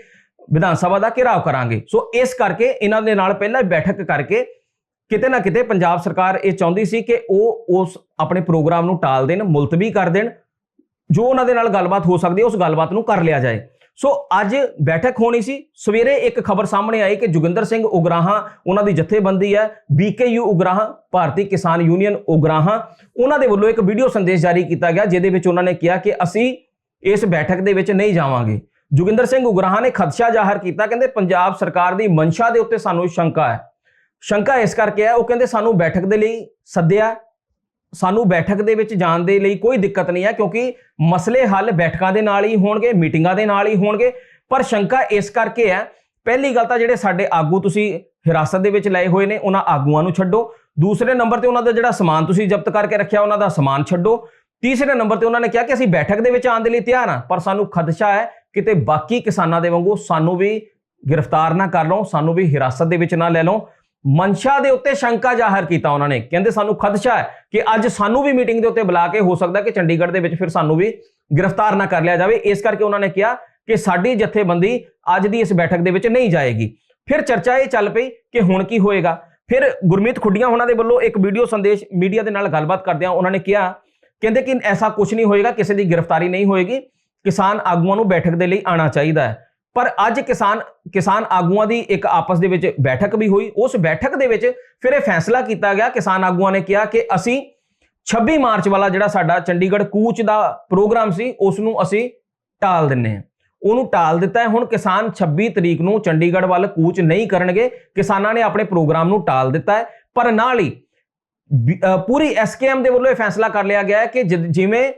ਵਿਧਾਨ ਸਭਾ ਦਾ ਘਿਰਾਓ ਕਰਾਂਗੇ। ਸੋ ਇਸ ਕਰਕੇ ਇਹਨਾਂ ਦੇ ਨਾਲ ਪਹਿਲਾਂ ਬੈਠਕ ਕਰਕੇ ਕਿਤੇ ਨਾ ਕਿਤੇ ਪੰਜਾਬ ਸਰਕਾਰ ਇਹ ਚਾਹੁੰਦੀ ਸੀ ਕਿ ਉਹ ਉਸ ਆਪਣੇ ਪ੍ਰੋਗਰਾਮ ਨੂੰ ਟਾਲ ਦੇਣ, ਮੁਲਤਵੀ ਕਰ ਦੇਣ। ਜੋ ਉਹਨਾਂ ਦੇ ਨਾਲ ਗੱਲਬਾਤ ਹੋ ਸਕਦੀ ਹੈ, ਉਸ ਗੱਲਬਾਤ ਨੂੰ ਕਰ ਲਿਆ ਜਾਏ। ਸੋ ਅੱਜ ਬੈਠਕ ਹੋਣੀ ਸੀ। ਸਵੇਰੇ ਇੱਕ ਖਬਰ ਸਾਹਮਣੇ ਆਈ ਕਿ ਜੋਗਿੰਦਰ ਸਿੰਘ ਉਗਰਾਹਾਂ, ਉਹਨਾਂ ਦੀ ਜਥੇਬੰਦੀ ਹੈ। ਬੀਕੇਯੂ ਉਗਰਾਹਾਂ, ਭਾਰਤੀ ਕਿਸਾਨ ਯੂਨੀਅਨ ਉਗਰਾਹਾਂ, ਉਹਨਾਂ ਦੇ ਵੱਲੋਂ ਇੱਕ ਵੀਡੀਓ ਸੰਦੇਸ਼ ਜਾਰੀ ਕੀਤਾ ਗਿਆ, ਜਿਹਦੇ ਵਿੱਚ ਉਹਨਾਂ ਨੇ ਕਿਹਾ ਕਿ ਅਸੀਂ ਇਸ ਬੈਠਕ ਦੇ ਵਿੱਚ ਨਹੀਂ ਜਾਵਾਂਗੇ। ਜੋਗਿੰਦਰ ਸਿੰਘ ਉਗਰਾਹਾਂ ਨੇ ਖਦਸ਼ਾ ਜ਼ਾਹਰ ਕੀਤਾ, ਕਹਿੰਦੇ ਪੰਜਾਬ ਸਰਕਾਰ ਦੀ ਮਨਸ਼ਾ ਦੇ ਉੱਤੇ ਸਾਨੂੰ ਸ਼ੰਕਾ ਹੈ। ਸ਼ੰਕਾ ਇਸ ਕਰਕੇ ਹੈ, ਉਹ ਕਹਿੰਦੇ ਸਾਨੂੰ ਬੈਠਕ ਦੇ ਲਈ ਸੱਦਿਆ। ਸਾਨੂੰ ਬੈਠਕ ਦੇ ਵਿੱਚ ਜਾਣ ਦੇ ਲਈ ਕੋਈ ਦਿੱਕਤ ਨਹੀਂ ਹੈ, ਕਿਉਂਕਿ ਮਸਲੇ ਹੱਲ ਬੈਠਕਾਂ ਦੇ ਨਾਲ ਹੀ ਹੋਣਗੇ, ਮੀਟਿੰਗਾਂ ਦੇ ਨਾਲ ਹੀ ਹੋਣਗੇ। ਪਰ ਸ਼ੰਕਾ ਇਸ ਕਰਕੇ ਹੈ, ਪਹਿਲੀ ਗੱਲ ਤਾਂ ਜਿਹੜੇ ਸਾਡੇ ਆਗੂ ਤੁਸੀਂ ਹਿਰਾਸਤ ਦੇ ਵਿੱਚ ਲਏ ਹੋਏ ਨੇ, ਉਹਨਾਂ ਆਗੂਆਂ ਨੂੰ ਛੱਡੋ। ਦੂਸਰੇ ਨੰਬਰ ਤੇ ਉਹਨਾਂ ਦਾ ਜਿਹੜਾ ਸਮਾਨ ਤੁਸੀਂ ਜ਼ਬਤ ਕਰਕੇ ਰੱਖਿਆ, ਉਹਨਾਂ ਦਾ ਸਮਾਨ ਛੱਡੋ। ਤੀਸਰੇ ਨੰਬਰ ਤੇ ਉਹਨਾਂ ਨੇ ਕਿਹਾ ਕਿ ਅਸੀਂ ਬੈਠਕ ਦੇ ਵਿੱਚ ਆਉਣ ਦੇ ਲਈ ਤਿਆਰ ਹਾਂ, ਪਰ ਸਾਨੂੰ ਖਦਸ਼ਾ ਹੈ, ਕਿਤੇ ਬਾਕੀ ਕਿਸਾਨਾਂ ਦੇ ਵਾਂਗੂ ਸਾਨੂੰ ਵੀ ਗ੍ਰਿਫਤਾਰ ਨਾ ਕਰ ਲਓ, ਸਾਨੂੰ ਵੀ ਹਿਰਾਸਤ ਦੇ ਵਿੱਚ ਨਾ ਲੈ ਲਓ। ਮਨਸ਼ਾ ਦੇ ਉੱਤੇ ਸ਼ੰਕਾ ਜ਼ਾਹਰ ਕੀਤਾ ਉਹਨਾਂ ਨੇ। ਕਹਿੰਦੇ ਸਾਨੂੰ ਖਦਸ਼ਾ ਹੈ ਕਿ ਅੱਜ ਸਾਨੂੰ ਵੀ ਮੀਟਿੰਗ ਦੇ ਉੱਤੇ ਬੁਲਾ ਕੇ ਹੋ ਸਕਦਾ ਕਿ ਚੰਡੀਗੜ੍ਹ ਦੇ ਵਿੱਚ ਫਿਰ ਸਾਨੂੰ ਵੀ ਗ੍ਰਿਫਤਾਰ ਨਾ ਕਰ ਲਿਆ ਜਾਵੇ। ਇਸ ਕਰਕੇ ਉਹਨਾਂ ਨੇ ਕਿਹਾ ਕਿ ਸਾਡੀ ਜਥੇਬੰਦੀ ਅੱਜ ਦੀ ਇਸ ਬੈਠਕ ਦੇ ਵਿੱਚ ਨਹੀਂ ਜਾਏਗੀ। ਫਿਰ ਚਰਚਾ ਇਹ ਚੱਲ ਪਈ ਕਿ ਹੁਣ ਕੀ ਹੋਏਗਾ। ਫਿਰ ਗੁਰਮੀਤ ਖੁੱਡੀਆਂ ਉਹਨਾਂ ਦੇ ਵੱਲੋਂ ਇੱਕ ਵੀਡੀਓ ਸੰਦੇਸ਼ ਮੀਡੀਆ ਦੇ ਨਾਲ ਗੱਲਬਾਤ ਕਰਦਿਆਂ ਉਹਨਾਂ ਨੇ ਕਿਹਾ, ਕਹਿੰਦੇ ਕਿ ਐਸਾ ਕੁਝ ਨਹੀਂ ਹੋਏਗਾ, ਕਿਸੇ ਦੀ ਗ੍ਰਿਫਤਾਰੀ ਨਹੀਂ ਹੋਏਗੀ। ਕਿਸਾਨ ਆਗੂਆਂ ਨੂੰ ਬੈਠਕ ਦੇ ਲਈ ਆਣਾ ਚਾਹੀਦਾ ਹੈ। ਪਰ ਅੱਜ ਕਿਸਾਨ ਕਿਸਾਨ ਆਗੂਆਂ ਦੀ ਇੱਕ ਆਪਸ ਦੇ ਵਿੱਚ ਬੈਠਕ ਵੀ ਹੋਈ। ਉਸ ਬੈਠਕ ਦੇ ਵਿੱਚ ਫਿਰ ਇਹ ਫੈਸਲਾ ਕੀਤਾ ਗਿਆ। ਕਿਸਾਨ ਆਗੂਆਂ ਨੇ ਕਿਹਾ ਕਿ ਅਸੀਂ 26 ਮਾਰਚ ਵਾਲਾ ਜਿਹੜਾ ਸਾਡਾ ਚੰਡੀਗੜ੍ਹ ਕੂਚ ਦਾ ਪ੍ਰੋਗਰਾਮ ਸੀ ਉਸ ਨੂੰ ਅਸੀਂ ਟਾਲ ਦਿੰਨੇ ਹਾਂ। ਉਹਨੂੰ ਟਾਲ ਦਿੱਤਾ ਹੈ। ਹੁਣ ਕਿਸਾਨ 26 ਤਰੀਕ ਨੂੰ ਚੰਡੀਗੜ੍ਹ ਵੱਲ ਕੂਚ ਨਹੀਂ ਕਰਨਗੇ। ਕਿਸਾਨਾਂ ਨੇ ਆਪਣੇ ਪ੍ਰੋਗਰਾਮ ਨੂੰ ਟਾਲ ਦਿੱਤਾ ਹੈ। ਪਰ ਨਾਲ ਹੀ ਵੀ- ਅ, ਪੂਰੀ ਐਸਕੇਐਮ ਦੇ ਵੱਲੋਂ ਇਹ ਫੈਸਲਾ ਕਰ ਲਿਆ ਗਿਆ ਹੈ ਕਿ ਜਿਵੇਂ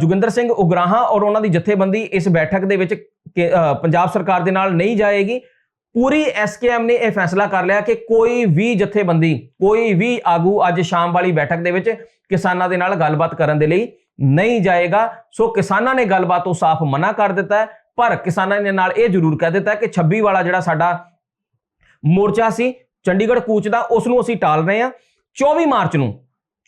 ਜੋਗਿੰਦਰ ਸਿੰਘ ਉਗਰਾਹਾਂ ਔਰ ਉਹਨਾਂ ਦੀ ਜਥੇਬੰਦੀ ਇਸ ਬੈਠਕ ਦੇ ਵਿੱਚ ਕਿ- ਪੰਜਾਬ ਸਰਕਾਰ ਦੇ ਨਾਲ ਨਹੀਂ ਜਾਏਗੀ। ਪੂਰੀ ਐਸਕੇਐਮ ਨੇ ਇਹ ਫੈਸਲਾ ਕਰ ਲਿਆ ਕਿ ਕੋਈ ਵੀ ਜਥੇਬੰਦੀ, ਕੋਈ ਵੀ ਆਗੂ ਅੱਜ ਸ਼ਾਮ ਵਾਲੀ ਬੈਠਕ ਦੇ ਵਿੱਚ ਕਿਸਾਨਾਂ ਦੇ ਨਾਲ ਗੱਲਬਾਤ ਕਰਨ ਦੇ ਲਈ ਨਹੀਂ ਜਾਏਗਾ। ਸੋ ਕਿਸਾਨਾਂ ਨੇ ਗੱਲਬਾਤ ਤੋਂ ਸਾਫ਼ ਮਨਾ ਕਰ ਦਿੱਤਾ ਹੈ, ਪਰ ਕਿਸਾਨਾਂ ਨੇ ਨਾਲ ਇਹ ਜ਼ਰੂਰ ਕਹਿ ਦਿੱਤਾ ਕਿ 26 ਵਾਲਾ ਜਿਹੜਾ ਸਾਡਾ ਮੋਰਚਾ ਸੀ, ਚੰਡੀਗੜ੍ਹ ਕੂਚ ਦਾ ਉਸ ਨੂੰ ਅਸੀਂ ਟਾਲ ਰਹੇ ਹਾਂ। 24 ਮਾਰਚ ਨੂੰ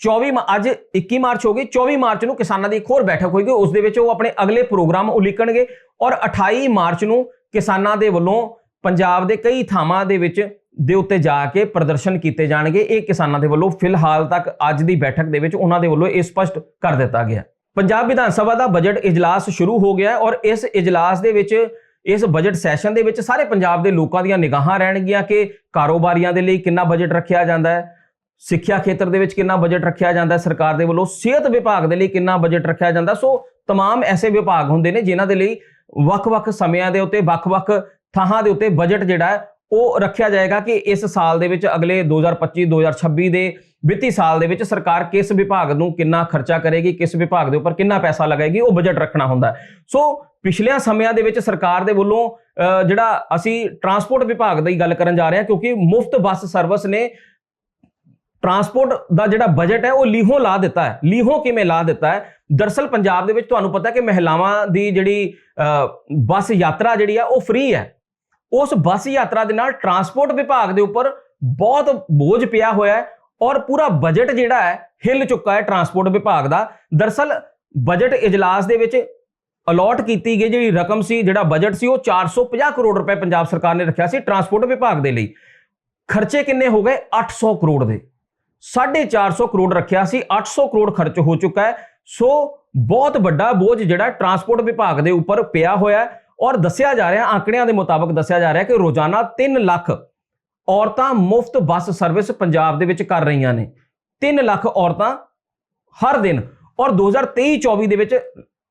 24 ਮਾ- ਅੱਜ 21 ਮਾਰਚ ਹੋ ਗਈ 24 ਮਾਰਚ ਨੂੰ ਕਿਸਾਨਾਂ ਦੀ ਇੱਕ ਹੋਰ ਬੈਠਕ ਹੋਏਗੀ ਉਸ ਦੇ ਵਿੱਚ ਉਹ ਆਪਣੇ ਅਗਲੇ ਪ੍ਰੋਗਰਾਮ ਉਲੀਕਣਗੇ ਔਰ 28 ਮਾਰਚ ਨੂੰ ਕਿਸਾਨਾਂ ਦੇ ਵੱਲੋਂ ਪੰਜਾਬ ਦੇ ਕਈ ਥਾਵਾਂ ਦੇ ਵਿੱਚ ਦੇ ਉੱਤੇ ਜਾ ਕੇ ਪ੍ਰਦਰਸ਼ਨ ਕੀਤੇ ਜਾਣਗੇ। ਇਹ ਕਿਸਾਨਾਂ ਦੇ ਵੱਲੋਂ ਫਿਲਹਾਲ ਤੱਕ ਅੱਜ ਦੀ ਬੈਠਕ ਦੇ ਵਿੱਚ ਉਹਨਾਂ ਦੇ ਵੱਲੋਂ ਇਹ ਸਪਸ਼ਟ ਕਰ ਦਿੱਤਾ ਗਿਆ। ਪੰਜਾਬ ਵਿਧਾਨ ਸਭਾ ਦਾ ਬਜਟ ਇਜਲਾਸ ਸ਼ੁਰੂ ਹੋ ਗਿਆ ਔਰ ਇਸ ਇਜਲਾਸ ਦੇ ਵਿੱਚ, ਇਸ ਬਜਟ ਸੈਸ਼ਨ ਦੇ ਵਿੱਚ ਸਾਰੇ ਪੰਜਾਬ ਦੇ ਲੋਕਾਂ ਦੀਆਂ ਨਿਗਾਹਾਂ ਰਹਿਣਗੀਆਂ ਕਿ ਕਾਰੋਬਾਰੀਆਂ ਦੇ ਲਈ ਕਿੰਨਾ ਬਜਟ ਰੱਖਿਆ ਜਾਂਦਾ ਹੈ। ਸਿੱਖਿਆ ਖੇਤਰ ਦੇ ਵਿੱਚ ਕਿੰਨਾ ਬਜਟ ਰੱਖਿਆ ਜਾਂਦਾ ਹੈ ਸਰਕਾਰ ਦੇ ਵੱਲੋਂ ਸਿਹਤ ਵਿਭਾਗ ਦੇ ਲਈ ਕਿੰਨਾ ਬਜਟ ਰੱਖਿਆ ਜਾਂਦਾ ਸੋ तमाम ਐਸੇ ਵਿਭਾਗ ਹੁੰਦੇ ਨੇ ਜਿਨ੍ਹਾਂ ਦੇ ਲਈ ਵੱਖ-ਵੱਖ ਸਮਿਆਂ ਦੇ ਉੱਤੇ ਵੱਖ-ਵੱਖ ਥਾਂ ਦੇ ਉੱਤੇ ਬਜਟ ਜਿਹੜਾ ਹੈ ਉਹ ਰੱਖਿਆ ਜਾਏਗਾ ਕਿ ਇਸ ਸਾਲ ਦੇ ਵਿੱਚ ਅਗਲੇ 2025-2026 ਦੇ ਵਿੱਤੀ ਸਾਲ ਦੇ ਵਿੱਚ ਸਰਕਾਰ ਕਿਸ ਵਿਭਾਗ ਨੂੰ ਕਿੰਨਾ ਖਰਚਾ ਕਰੇਗੀ ਕਿਸ ਵਿਭਾਗ ਦੇ ਉੱਪਰ ਕਿੰਨਾ ਪੈਸਾ ਲਗਾਏਗੀ ਉਹ ਬਜਟ ਰੱਖਣਾ ਹੁੰਦਾ ਹੈ ਸੋ ਪਿਛਲੇ ਸਮਿਆਂ ਦੇ ਵਿੱਚ ਸਰਕਾਰ ਦੇ ਵੱਲੋਂ ਅਹ, ਜਿਹੜਾ ਅਸੀਂ ਟਰਾਂਸਪੋਰਟ ਵਿਭਾਗ ਦੀ ਗੱਲ ਕਰਨ ਜਾ ਰਹੇ ਹਾਂ ਕਿਉਂਕਿ ਮੁਫਤ ਬੱਸ ਸਰਵਿਸ ਨੇ ਟਰਾਂਸਪੋਰਟ ਦਾ ਜਿਹੜਾ ਬਜਟ ਹੈ, ਉਹ ਲੀਹੋਂ ਲਾ ਦਿੱਤਾ ਹੈ। ਲੀਹੋਂ ਕਿਵੇਂ ਲਾ ਦਿੱਤਾ ਹੈ? ਦਰਸਲ ਪੰਜਾਬ ਦੇ ਵਿੱਚ ਤੁਹਾਨੂੰ ਪਤਾ ਕਿ ਮਹਿਲਾਵਾਂ ਦੀ ਜਿਹੜੀ ਬੱਸ ਯਾਤਰਾ ਜਿਹੜੀ ਆ, ਉਹ ਫ੍ਰੀ ਹੈ। ਉਸ ਬੱਸ ਯਾਤਰਾ ਦੇ ਨਾਲ ਟਰਾਂਸਪੋਰਟ ਵਿਭਾਗ ਦੇ ਉੱਪਰ ਬਹੁਤ ਬੋਝ ਪਿਆ ਹੋਇਆ ਹੈ ਔਰ ਪੂਰਾ ਬਜਟ ਜਿਹੜਾ ਹੈ, ਹਿੱਲ ਚੁੱਕਾ ਹੈ ਟਰਾਂਸਪੋਰਟ ਵਿਭਾਗ ਦਾ। ਦਰਸਲ ਬਜਟ ਇਜਲਾਸ ਦੇ ਵਿੱਚ ਅਲੋਟ ਕੀਤੀ ਗਈ ਜਿਹੜੀ ਰਕਮ ਸੀ, ਜਿਹੜਾ ਬਜਟ ਸੀ, ਉਹ 450 ਕਰੋੜ ਰੁਪਏ ਪੰਜਾਬ ਸਰਕਾਰ ਨੇ ਰੱਖਿਆ ਸੀ ਟਰਾਂਸਪੋਰਟ ਵਿਭਾਗ ਦੇ ਲਈ। ਖਰਚੇ ਕਿੰਨੇ ਹੋ ਗਏ? 800 ਕਰੋੜ ਦੇ। 450 ਕਰੋੜ ਰੱਖਿਆ ਸੀ 800 ਕਰੋੜ ਖਰਚ ਹੋ ਚੁੱਕਾ ਹੈ। ਸੋ ਬਹੁਤ ਵੱਡਾ ਬੋਝ ਜਿਹੜਾ ਟਰਾਂਸਪੋਰਟ ਵਿਭਾਗ ਦੇ ਉੱਪਰ ਪਿਆ ਹੋਇਆ ਹੈ ਔਰ ਦੱਸਿਆ ਜਾ ਰਿਹਾ ਆંકੜਿਆਂ ਦੇ ਮੁਤਾਬਕ ਦੱਸਿਆ ਜਾ ਰਿਹਾ ਕਿ ਰੋਜ਼ਾਨਾ 3 ਲੱਖ ਔਰਤਾਂ ਮੁਫਤ ਬੱਸ ਸਰਵਿਸ ਪੰਜਾਬ ਦੇ ਵਿੱਚ ਕਰ ਰਹੀਆਂ ਨੇ। 3 ਲੱਖ ਔਰਤਾਂ ਹਰ ਦਿਨ ਔਰ 2023-24 ਦੇ ਵਿੱਚ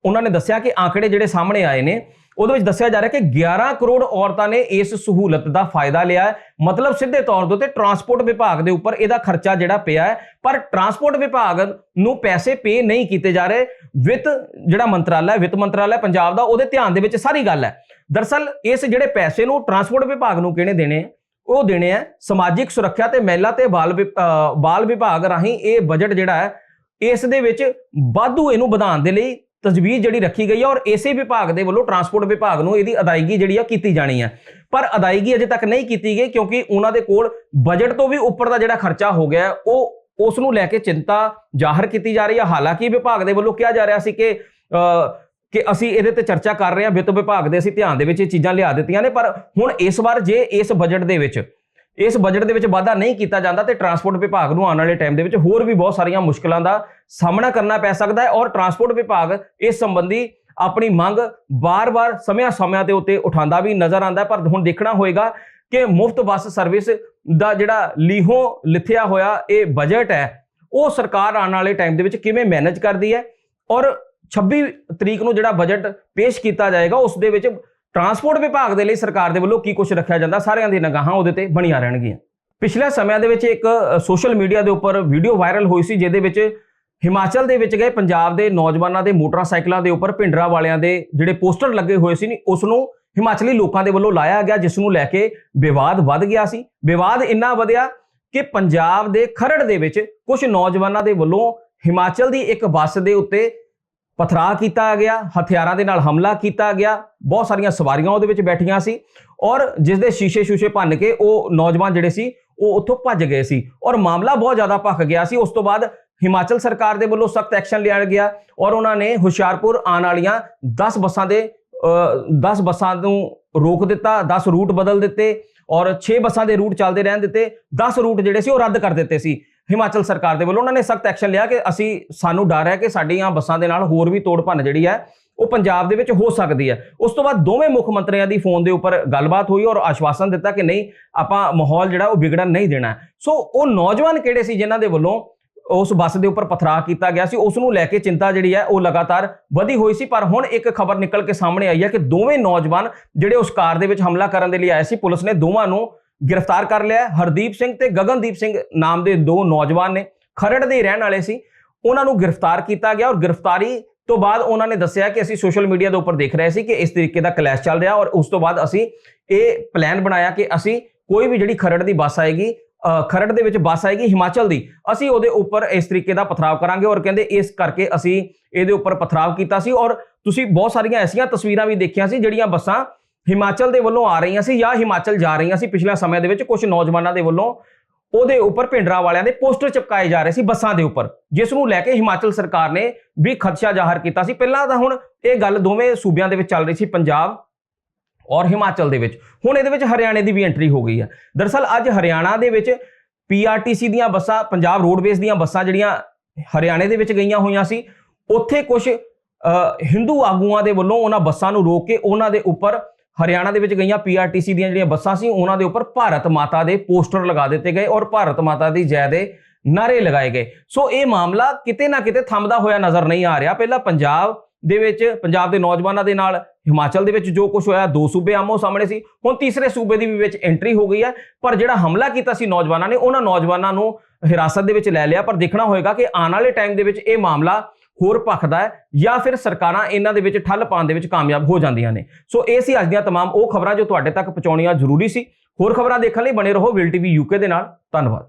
ਉਹਨਾਂ ਨੇ ਦੱਸਿਆ ਕਿ ਆંકੜੇ ਜਿਹੜੇ ਸਾਹਮਣੇ ਆਏ ਨੇ ਉਹਦੇ ਵਿੱਚ ਦੱਸਿਆ ਜਾ ਰਿਹਾ ਕਿ 11 ਕਰੋੜ ਔਰਤਾਂ ਨੇ ਇਸ ਸਹੂਲਤ ਦਾ ਫਾਇਦਾ ਲਿਆ ਹੈ। ਮਤਲਬ ਸਿੱਧੇ ਤੌਰ ਦੇ ਉੱਤੇ ਟਰਾਂਸਪੋਰਟ ਵਿਭਾਗ ਦੇ ਉੱਪਰ ਇਹਦਾ ਖਰਚਾ ਜਿਹੜਾ ਪਿਆ ਹੈ। ਪਰ ਟਰਾਂਸਪੋਰਟ ਵਿਭਾਗ ਨੂੰ ਪੈਸੇ ਪੇ ਨਹੀਂ ਕੀਤੇ ਜਾ ਰਹੇ। ਵਿੱਤ ਜਿਹੜਾ ਮੰਤਰਾਲਾ ਹੈ, ਵਿੱਤ ਮੰਤਰਾਲਾ ਪੰਜਾਬ ਦਾ, ਉਹਦੇ ਧਿਆਨ ਦੇ ਵਿੱਚ ਸਾਰੀ ਗੱਲ ਹੈ। ਦਰਸਲ ਇਸ ਜਿਹੜੇ ਪੈਸੇ ਨੂੰ ਟਰਾਂਸਪੋਰਟ ਵਿਭਾਗ ਨੂੰ ਕਿਹਨੇ ਦੇਣੇ ਆ? ਉਹ ਦੇਣੇ ਆ ਸਮਾਜਿਕ ਸੁਰੱਖਿਆ ਤੇ ਮਹਿਲਾ ਤੇ ਬਾਲ ਵਿਭ- ਬਾਲ ਵਿਭਾਗ ਰਾਹੀਂ ਇਹ ਬਜਟ ਜਿਹੜਾ ਹੈ, ਇਸ ਦੇ ਵਿੱਚ ਵਾਧੂ ਇਹਨੂੰ ਵਧਾਉਣ ਦੇ ਲਈ ਤਜਵੀਜ਼ ਜਿਹੜੀ ਰੱਖੀ ਗਈ ਹੈ ਔਰ ਇਸੇ ਵਿਭਾਗ ਦੇ ਵੱਲੋਂ ਟਰਾਂਸਪੋਰਟ ਵਿਭਾਗ ਨੂੰ ਇਹਦੀ ਅਦਾਇਗੀ ਜਿਹੜੀ ਆ ਕੀਤੀ ਜਾਣੀ ਹੈ ਪਰ ਅਦਾਇਗੀ ਅਜੇ ਤੱਕ ਨਹੀਂ ਕੀਤੀ ਗਈ ਕਿਉਂਕਿ ਉਹਨਾਂ ਦੇ ਕੋਲ ਬਜਟ ਤੋਂ ਵੀ ਉੱਪਰ ਦਾ ਜਿਹੜਾ ਖਰਚਾ ਹੋ ਗਿਆ, ਉਹ ਉਸ ਨੂੰ ਲੈ ਕੇ ਚਿੰਤਾ ਜ਼ਾਹਰ ਕੀਤੀ ਜਾ ਰਹੀ ਹੈ ਹਾਲਾਂਕਿ ਵਿਭਾਗ ਦੇ ਵੱਲੋਂ ਕਿਹਾ ਜਾ ਰਿਹਾ ਸੀ ਕਿ ਕਿ ਅਸੀਂ ਇਹਦੇ ਤੇ ਚਰਚਾ ਕਰ ਰਹੇ ਹਾਂ ਵਿੱਤ ਵਿਭਾਗ ਦੇ ਅਸੀਂ ਧਿਆਨ ਦੇ ਵਿੱਚ ਇਹ ਚੀਜ਼ਾਂ ਲਿਆ ਦਿੱਤੀਆਂ ਨੇ, ਪਰ ਹੁਣ ਇਸ ਵਾਰ ਜੇ ਇਸ ਬਜਟ ਦੇ ਵਿੱਚ, ਇਸ ਬਜਟ ਦੇ ਵਿੱਚ ਵਾਧਾ ਨਹੀਂ ਕੀਤਾ ਜਾਂਦਾ ਤੇ ਟਰਾਂਸਪੋਰਟ ਵਿਭਾਗ ਨੂੰ ਆਉਣ ਵਾਲੇ ਟਾਈਮ ਦੇ ਵਿੱਚ ਹੋਰ ਵੀ ਬਹੁਤ ਸਾਰੀਆਂ ਮੁਸ਼ਕਲਾਂ ਦਾ ਸਾਹਮਣਾ ਕਰਨਾ ਪੈ ਸਕਦਾ ਹੈ ਔਰ ਟਰਾਂਸਪੋਰਟ ਵਿਭਾਗ ਇਸ ਸੰਬੰਧੀ ਆਪਣੀ ਮੰਗ ਬਾਰ-ਬਾਰ ਸਮਿਆਂ-ਸਮਿਆਂ ਦੇ ਉੱਤੇ ਉਠਾਉਂਦਾ ਵੀ ਨਜ਼ਰ ਆਉਂਦਾ ਪਰ ਹੁਣ ਦੇਖਣਾ ਹੋਏਗਾ ਕਿ ਮੁਫਤ ਬੱਸ ਸਰਵਿਸ ਦਾ ਜਿਹੜਾ ਲੀਹੋਂ ਲਿਥਿਆ ਹੋਇਆ ਇਹ ਬਜਟ ਹੈ, ਉਹ ਸਰਕਾਰ ਆਉਣ ਵਾਲੇ ਟਾਈਮ ਦੇ ਵਿੱਚ ਕਿਵੇਂ ਮੈਨੇਜ ਕਰਦੀ ਹੈ ਔਰ 26 ਤਰੀਕ ਨੂੰ ਜਿਹੜਾ ਬਜਟ ਪੇਸ਼ ਕੀਤਾ ਜਾਏਗਾ, ਉਸ ਦੇ ਵਿੱਚ ਟਰਾਂਸਪੋਰਟ ਵਿਭਾਗ ਦੇ ਲਈ ਸਰਕਾਰ ਦੇ ਵੱਲੋਂ ਕੀ ਕੁਝ ਰੱਖਿਆ ਜਾਂਦਾ, ਸਾਰਿਆਂ ਦੀ ਨਿਗਾਹਾਂ ਉਹਦੇ ਤੇ ਬਣੀਆਂ ਰਹਿਣਗੀਆਂ। ਪਿਛਲੇ ਸਮਿਆਂ ਦੇ ਵਿੱਚ ਇੱਕ ਸੋਸ਼ਲ ਮੀਡੀਆ ਦੇ ਉੱਪਰ ਵੀਡੀਓ ਵਾਇਰਲ ਹੋਈ ਸੀ, ਜਿਹਦੇ ਵਿੱਚ ਹਿਮਾਚਲ ਦੇ ਵਿੱਚ ਗਏ ਪੰਜਾਬ ਦੇ ਨੌਜਵਾਨਾਂ ਦੇ ਮੋਟਰਸਾਈਕਲਾਂ ਦੇ ਉੱਪਰ ਭਿੰਡਰਾ ਵਾਲਿਆਂ ਦੇ ਜਿਹੜੇ ਪੋਸਟਰ ਲੱਗੇ ਹੋਏ ਸੀ ਨੀ ਉਸ ਨੂੰ ਹਿਮਾਚਲੀ ਲੋਕਾਂ ਦੇ ਵੱਲੋਂ ਲਾਇਆ ਗਿਆ ਜਿਸ ਨੂੰ ਲੈ ਕੇ ਵਿਵਾਦ ਵੱਧ ਗਿਆ ਸੀ। ਵਿਵਾਦ ਇੰਨਾ ਵਧਿਆ ਕਿ ਪੰਜਾਬ ਦੇ ਖਰੜ ਦੇ ਵਿੱਚ ਕੁਝ ਨੌਜਵਾਨਾਂ ਦੇ ਵੱਲੋਂ ਹਿਮਾਚਲ ਦੀ ਇੱਕ ਬੱਸ ਦੇ ਉੱਤੇ ਪਥਰਾ ਕੀਤਾ ਗਿਆ, ਹਥਿਆਰਾਂ ਦੇ ਨਾਲ ਹਮਲਾ ਕੀਤਾ ਗਿਆ, ਬਹੁਤ ਸਾਰੀਆਂ ਸਵਾਰੀਆਂ ਉਹਦੇ ਵਿੱਚ ਬੈਠੀਆਂ ਸੀ ਔਰ ਜਿਸ ਦੇ ਸ਼ੀਸ਼ੇ ਸ਼ੂਸ਼ੇ ਭੰਨ ਕੇ ਉਹ ਨੌਜਵਾਨ ਜਿਹੜੇ ਸੀ, ਉਹ ਉੱਥੋਂ ਭੱਜ ਗਏ ਸੀ ਔਰ ਮਾਮਲਾ ਬਹੁਤ ਜ਼ਿਆਦਾ ਭਖ ਗਿਆ ਸੀ। ਉਸ ਤੋਂ ਬਾਅਦ ਹਿਮਾਚਲ ਸਰਕਾਰ ਦੇ ਵੱਲੋਂ ਸਖਤ ਐਕਸ਼ਨ ਲਿਆ ਗਿਆ ਔਰ ਉਹਨਾਂ ਨੇ ਹੁਸ਼ਿਆਰਪੁਰ ਆਉਣ ਵਾਲੀਆਂ 10 ਬੱਸਾਂ ਦੇ 10 ਬੱਸਾਂ ਨੂੰ ਰੋਕ ਦਿੱਤਾ 10 ਰੂਟ ਬਦਲ ਦਿੱਤੇ ਔਰ 6 ਬੱਸਾਂ ਦੇ ਰੂਟ ਚੱਲਦੇ ਰਹਿਣ ਦਿੱਤੇ। 10 ਰੂਟ ਜਿਹੜੇ ਸੀ ਉਹ ਰੱਦ ਕਰ ਦਿੱਤੇ ਸੀ ਹਿਮਾਚਲ ਸਰਕਾਰ ਦੇ ਵੱਲੋਂ। ਉਹਨਾਂ ਨੇ ਸਖਤ ਐਕਸ਼ਨ ਲਿਆ ਕਿ ਅਸੀਂ, ਸਾਨੂੰ ਡਰ ਹੈ ਕਿ ਸਾਡੀਆਂ ਬੱਸਾਂ ਦੇ ਨਾਲ ਹੋਰ ਵੀ ਤੋੜ ਭੰਨ ਜਿਹੜੀ ਹੈ, ਉਹ ਪੰਜਾਬ ਦੇ ਵਿੱਚ ਹੋ ਸਕਦੀ ਹੈ। ਉਸ ਤੋਂ ਬਾਅਦ ਦੋਵੇਂ ਮੁੱਖ ਮੰਤਰੀਆਂ ਦੀ ਫੋਨ ਦੇ ਉੱਪਰ ਗੱਲਬਾਤ ਹੋਈ ਔਰ ਆਸ਼ਵਾਸਨ ਦਿੱਤਾ ਕਿ ਨਹੀਂ, ਆਪਾਂ ਮਾਹੌਲ ਜਿਹੜਾ ਉਹ ਵਿਗੜਨ ਨਹੀਂ ਦੇਣਾ। ਸੋ ਉਹ ਨੌਜਵਾਨ ਕਿਹੜੇ ਸੀ ਜਿਨ੍ਹਾਂ ਦੇ ਵੱਲੋਂ ਉਸ ਬੱਸ ਦੇ ਉੱਪਰ ਪਥਰਾ ਕੀਤਾ ਗਿਆ ਸੀ ਉਸ ਨੂੰ ਲੈ ਕੇ ਚਿੰਤਾ ਜਿਹੜੀ ਹੈ ਉਹ ਲਗਾਤਾਰ ਵਧੀ ਹੋਈ ਸੀ, ਪਰ ਹੁਣ ਇੱਕ ਖਬਰ ਨਿਕਲ ਕੇ ਸਾਹਮਣੇ ਆਈ ਹੈ ਕਿ ਦੋਵੇਂ ਨੌਜਵਾਨ ਜਿਹੜੇ ਉਸ ਕਾਰ ਦੇ ਵਿੱਚ ਹਮਲਾ ਕਰਨ ਦੇ ਲਈ ਆਏ ਸੀ, ਪੁਲਿਸ ਨੇ ਦੋਵਾਂ ਨੂੰ ਗ੍ਰਿਫਤਾਰ ਕਰ ਲਿਆ ਹਰਦੀਪ ਸਿੰਘ ਤੇ ਗਗਨਦੀਪ ਸਿੰਘ ਨਾਮ ਦੇ ਦੋ ਨੌਜਵਾਨ ਨੇ, ਖਰੜ ਦੇ ਰਹਿਣ ਵਾਲੇ ਸੀ। ਉਹਨਾਂ ਨੂੰ ਗ੍ਰਿਫਤਾਰ ਕੀਤਾ ਗਿਆ ਔਰ ਗ੍ਰਿਫਤਾਰੀ ਤੋਂ ਬਾਅਦ ਉਹਨਾਂ ਨੇ ਦੱਸਿਆ ਕਿ ਅਸੀਂ ਸੋਸ਼ਲ ਮੀਡੀਆ ਦੇ ਉੱਪਰ ਦੇਖ ਰਹੇ ਸੀ ਕਿ ਇਸ ਤਰੀਕੇ ਦਾ ਕਲੈਸ਼ ਚੱਲ ਰਿਹਾ ਔਰ ਉਸ ਤੋਂ ਬਾਅਦ ਅਸੀਂ ਇਹ ਪਲਾਨ ਬਣਾਇਆ ਕਿ ਅਸੀਂ ਕੋਈ ਵੀ ਜਿਹੜੀ ਖਰੜ ਦੀ ਬੱਸ ਆਏਗੀ ਖਰੜ ਦੇ ਵਿੱਚ ਬੱਸ ਆਏਗੀ ਹਿਮਾਚਲ ਦੀ। ਅਸੀਂ ਉਹਦੇ ਉੱਪਰ ਇਸ ਤਰੀਕੇ ਦਾ ਪਥਰਾਵ ਕਰਾਂਗੇ ਔਰ ਕਹਿੰਦੇ ਇਸ ਕਰਕੇ ਅਸੀਂ ਇਹਦੇ ਉੱਪਰ ਪਥਰਾਵ ਕੀਤਾ ਸੀ ਔਰ ਤੁਸੀਂ ਬਹੁਤ ਸਾਰੀਆਂ ਐਸੀਆਂ ਤਸਵੀਰਾਂ ਵੀ ਦੇਖੀਆਂ ਸੀ ਜਿਹੜੀਆਂ ਬੱਸਾਂ ਹਿਮਾਚਲ ਦੇ ਵੱਲੋਂ ਆ ਰਹੀਆਂ ਸੀ ਜਾਂ ਹਿਮਾਚਲ ਜਾ ਰਹੀਆਂ ਸੀ ਪਿਛਲੇ ਸਮੇਂ ਦੇ ਵਿੱਚ ਕੁਝ ਨੌਜਵਾਨਾਂ ਦੇ ਵੱਲੋਂ। ਉਹਦੇ ਉੱਪਰ ਭਿੰਡਰਾ ਵਾਲਿਆਂ ਦੇ ਪੋਸਟਰ ਚਿਪਕਾਏ ਜਾ ਰਹੇ ਸੀ ਬੱਸਾਂ ਦੇ ਉੱਪਰ, ਜਿਸ ਨੂੰ ਲੈ ਕੇ ਹਿਮਾਚਲ ਸਰਕਾਰ ਨੇ ਵੀ ਖਦਸ਼ਾ ਜ਼ਾਹਰ ਕੀਤਾ ਸੀ। ਪਹਿਲਾਂ ਤਾਂ ਹੁਣ ਇਹ ਗੱਲ ਦੋਵੇਂ ਸੂਬਿਆਂ ਦੇ ਵਿੱਚ ਚੱਲ ਰਹੀ ਸੀ, ਪੰਜਾਬ ਔਰ ਹਿਮਾਚਲ ਦੇ ਵਿੱਚ। ਹੁਣ ਇਹਦੇ ਵਿੱਚ ਹਰਿਆਣੇ ਦੀ ਵੀ ਐਂਟਰੀ ਹੋ ਗਈ ਹੈ ਦਰਸਲ ਅੱਜ ਹਰਿਆਣਾ ਦੇ ਵਿੱਚ ਪੀਆਰਟੀਸੀ ਦੀਆਂ ਬੱਸਾਂ, ਪੰਜਾਬ ਰੋਡਵੇਜ਼ ਦੀਆਂ ਬੱਸਾਂ ਜਿਹੜੀਆਂ ਹਰਿਆਣੇ ਦੇ ਵਿੱਚ ਗਈਆਂ ਹੋਈਆਂ ਸੀ, ਉੱਥੇ ਕੁਝ ਹਿੰਦੂ ਆਗੂਆਂ ਦੇ ਵੱਲੋਂ ਉਹਨਾਂ ਬੱਸਾਂ ਨੂੰ ਰੋਕ ਕੇ ਉਹਨਾਂ ਦੇ ਉੱਪਰ ਹਰਿਆਣਾ ਦੇ ਵਿੱਚ ਗਈਆਂ ਪੀਆਰਟੀਸੀ ਦੀਆਂ ਜਿਹੜੀਆਂ ਬੱਸਾਂ ਸੀ, ਉਹਨਾਂ ਦੇ ਉੱਪਰ ਭਾਰਤ ਮਾਤਾ ਦੇ ਪੋਸਟਰ ਲਗਾ ਦਿੱਤੇ ਗਏ ਔਰ ਭਾਰਤ ਮਾਤਾ ਦੀ ਜੈ ਦੇ ਨਾਰੇ ਲਗਾਏ ਗਏ। ਸੋ ਇਹ ਮਾਮਲਾ ਕਿਤੇ ਨਾ ਕਿਤੇ ਥੰਮਦਾ ਹੋਇਆ ਨਜ਼ਰ ਨਹੀਂ ਆ ਰਿਹਾ। ਪਹਿਲਾਂ ਪੰਜਾਬ ਦੇ ਵਿੱਚ, ਪੰਜਾਬ ਦੇ ਨੌਜਵਾਨਾਂ ਦੇ ਨਾਲ ਹਿਮਾਚਲ ਦੇ ਵਿੱਚ ਜੋ ਕੁਝ ਹੋਇਆ ਦੋ ਸੂਬੇ ਆਮੋ ਸਾਹਮਣੇ ਸੀ ਹੁਣ ਤੀਸਰੇ ਸੂਬੇ ਦੀ ਵੀ ਵਿੱਚ ਐਂਟਰੀ ਹੋ ਗਈ ਹੈ ਪਰ ਜਿਹੜਾ ਹਮਲਾ ਕੀਤਾ ਸੀ ਨੌਜਵਾਨਾਂ ਨੇ ਉਹਨਾਂ ਨੌਜਵਾਨਾਂ ਨੂੰ ਹਿਰਾਸਤ ਦੇ ਵਿੱਚ ਲੈ ਲਿਆ ਪਰ ਦੇਖਣਾ ਹੋਏਗਾ ਕਿ ਆਉਣ ਵਾਲੇ ਟਾਈਮ ਦੇ ਵਿੱਚ ਇਹ ਮਾਮਲਾ ਹੋਰ ਭਖਦਾ ਹੈ ਜਾਂ ਫਿਰ ਸਰਕਾਰਾਂ ਇਹਨਾਂ ਦੇ ਵਿੱਚ ਠੱਲ ਪਾਉਣ ਦੇ ਵਿੱਚ ਕਾਮਯਾਬ ਹੋ ਜਾਂਦੀਆਂ ਨੇ ਸੋ ਇਹ ਸੀ ਅੱਜ ਦੀਆਂ तमाम ਉਹ ਖਬਰਾਂ ਜੋ ਤੁਹਾਡੇ ਤੱਕ ਪਹੁੰਚਾਉਣੀਆਂ ਜ਼ਰੂਰੀ ਸੀ ਹੋਰ ਖਬਰਾਂ ਦੇਖਣ ਲਈ ਬਣੇ ਰਹੋ ਵਿਲ ਟੀਵੀ ਯੂਕੇ ਦੇ ਨਾਲ ਧੰਨਵਾਦ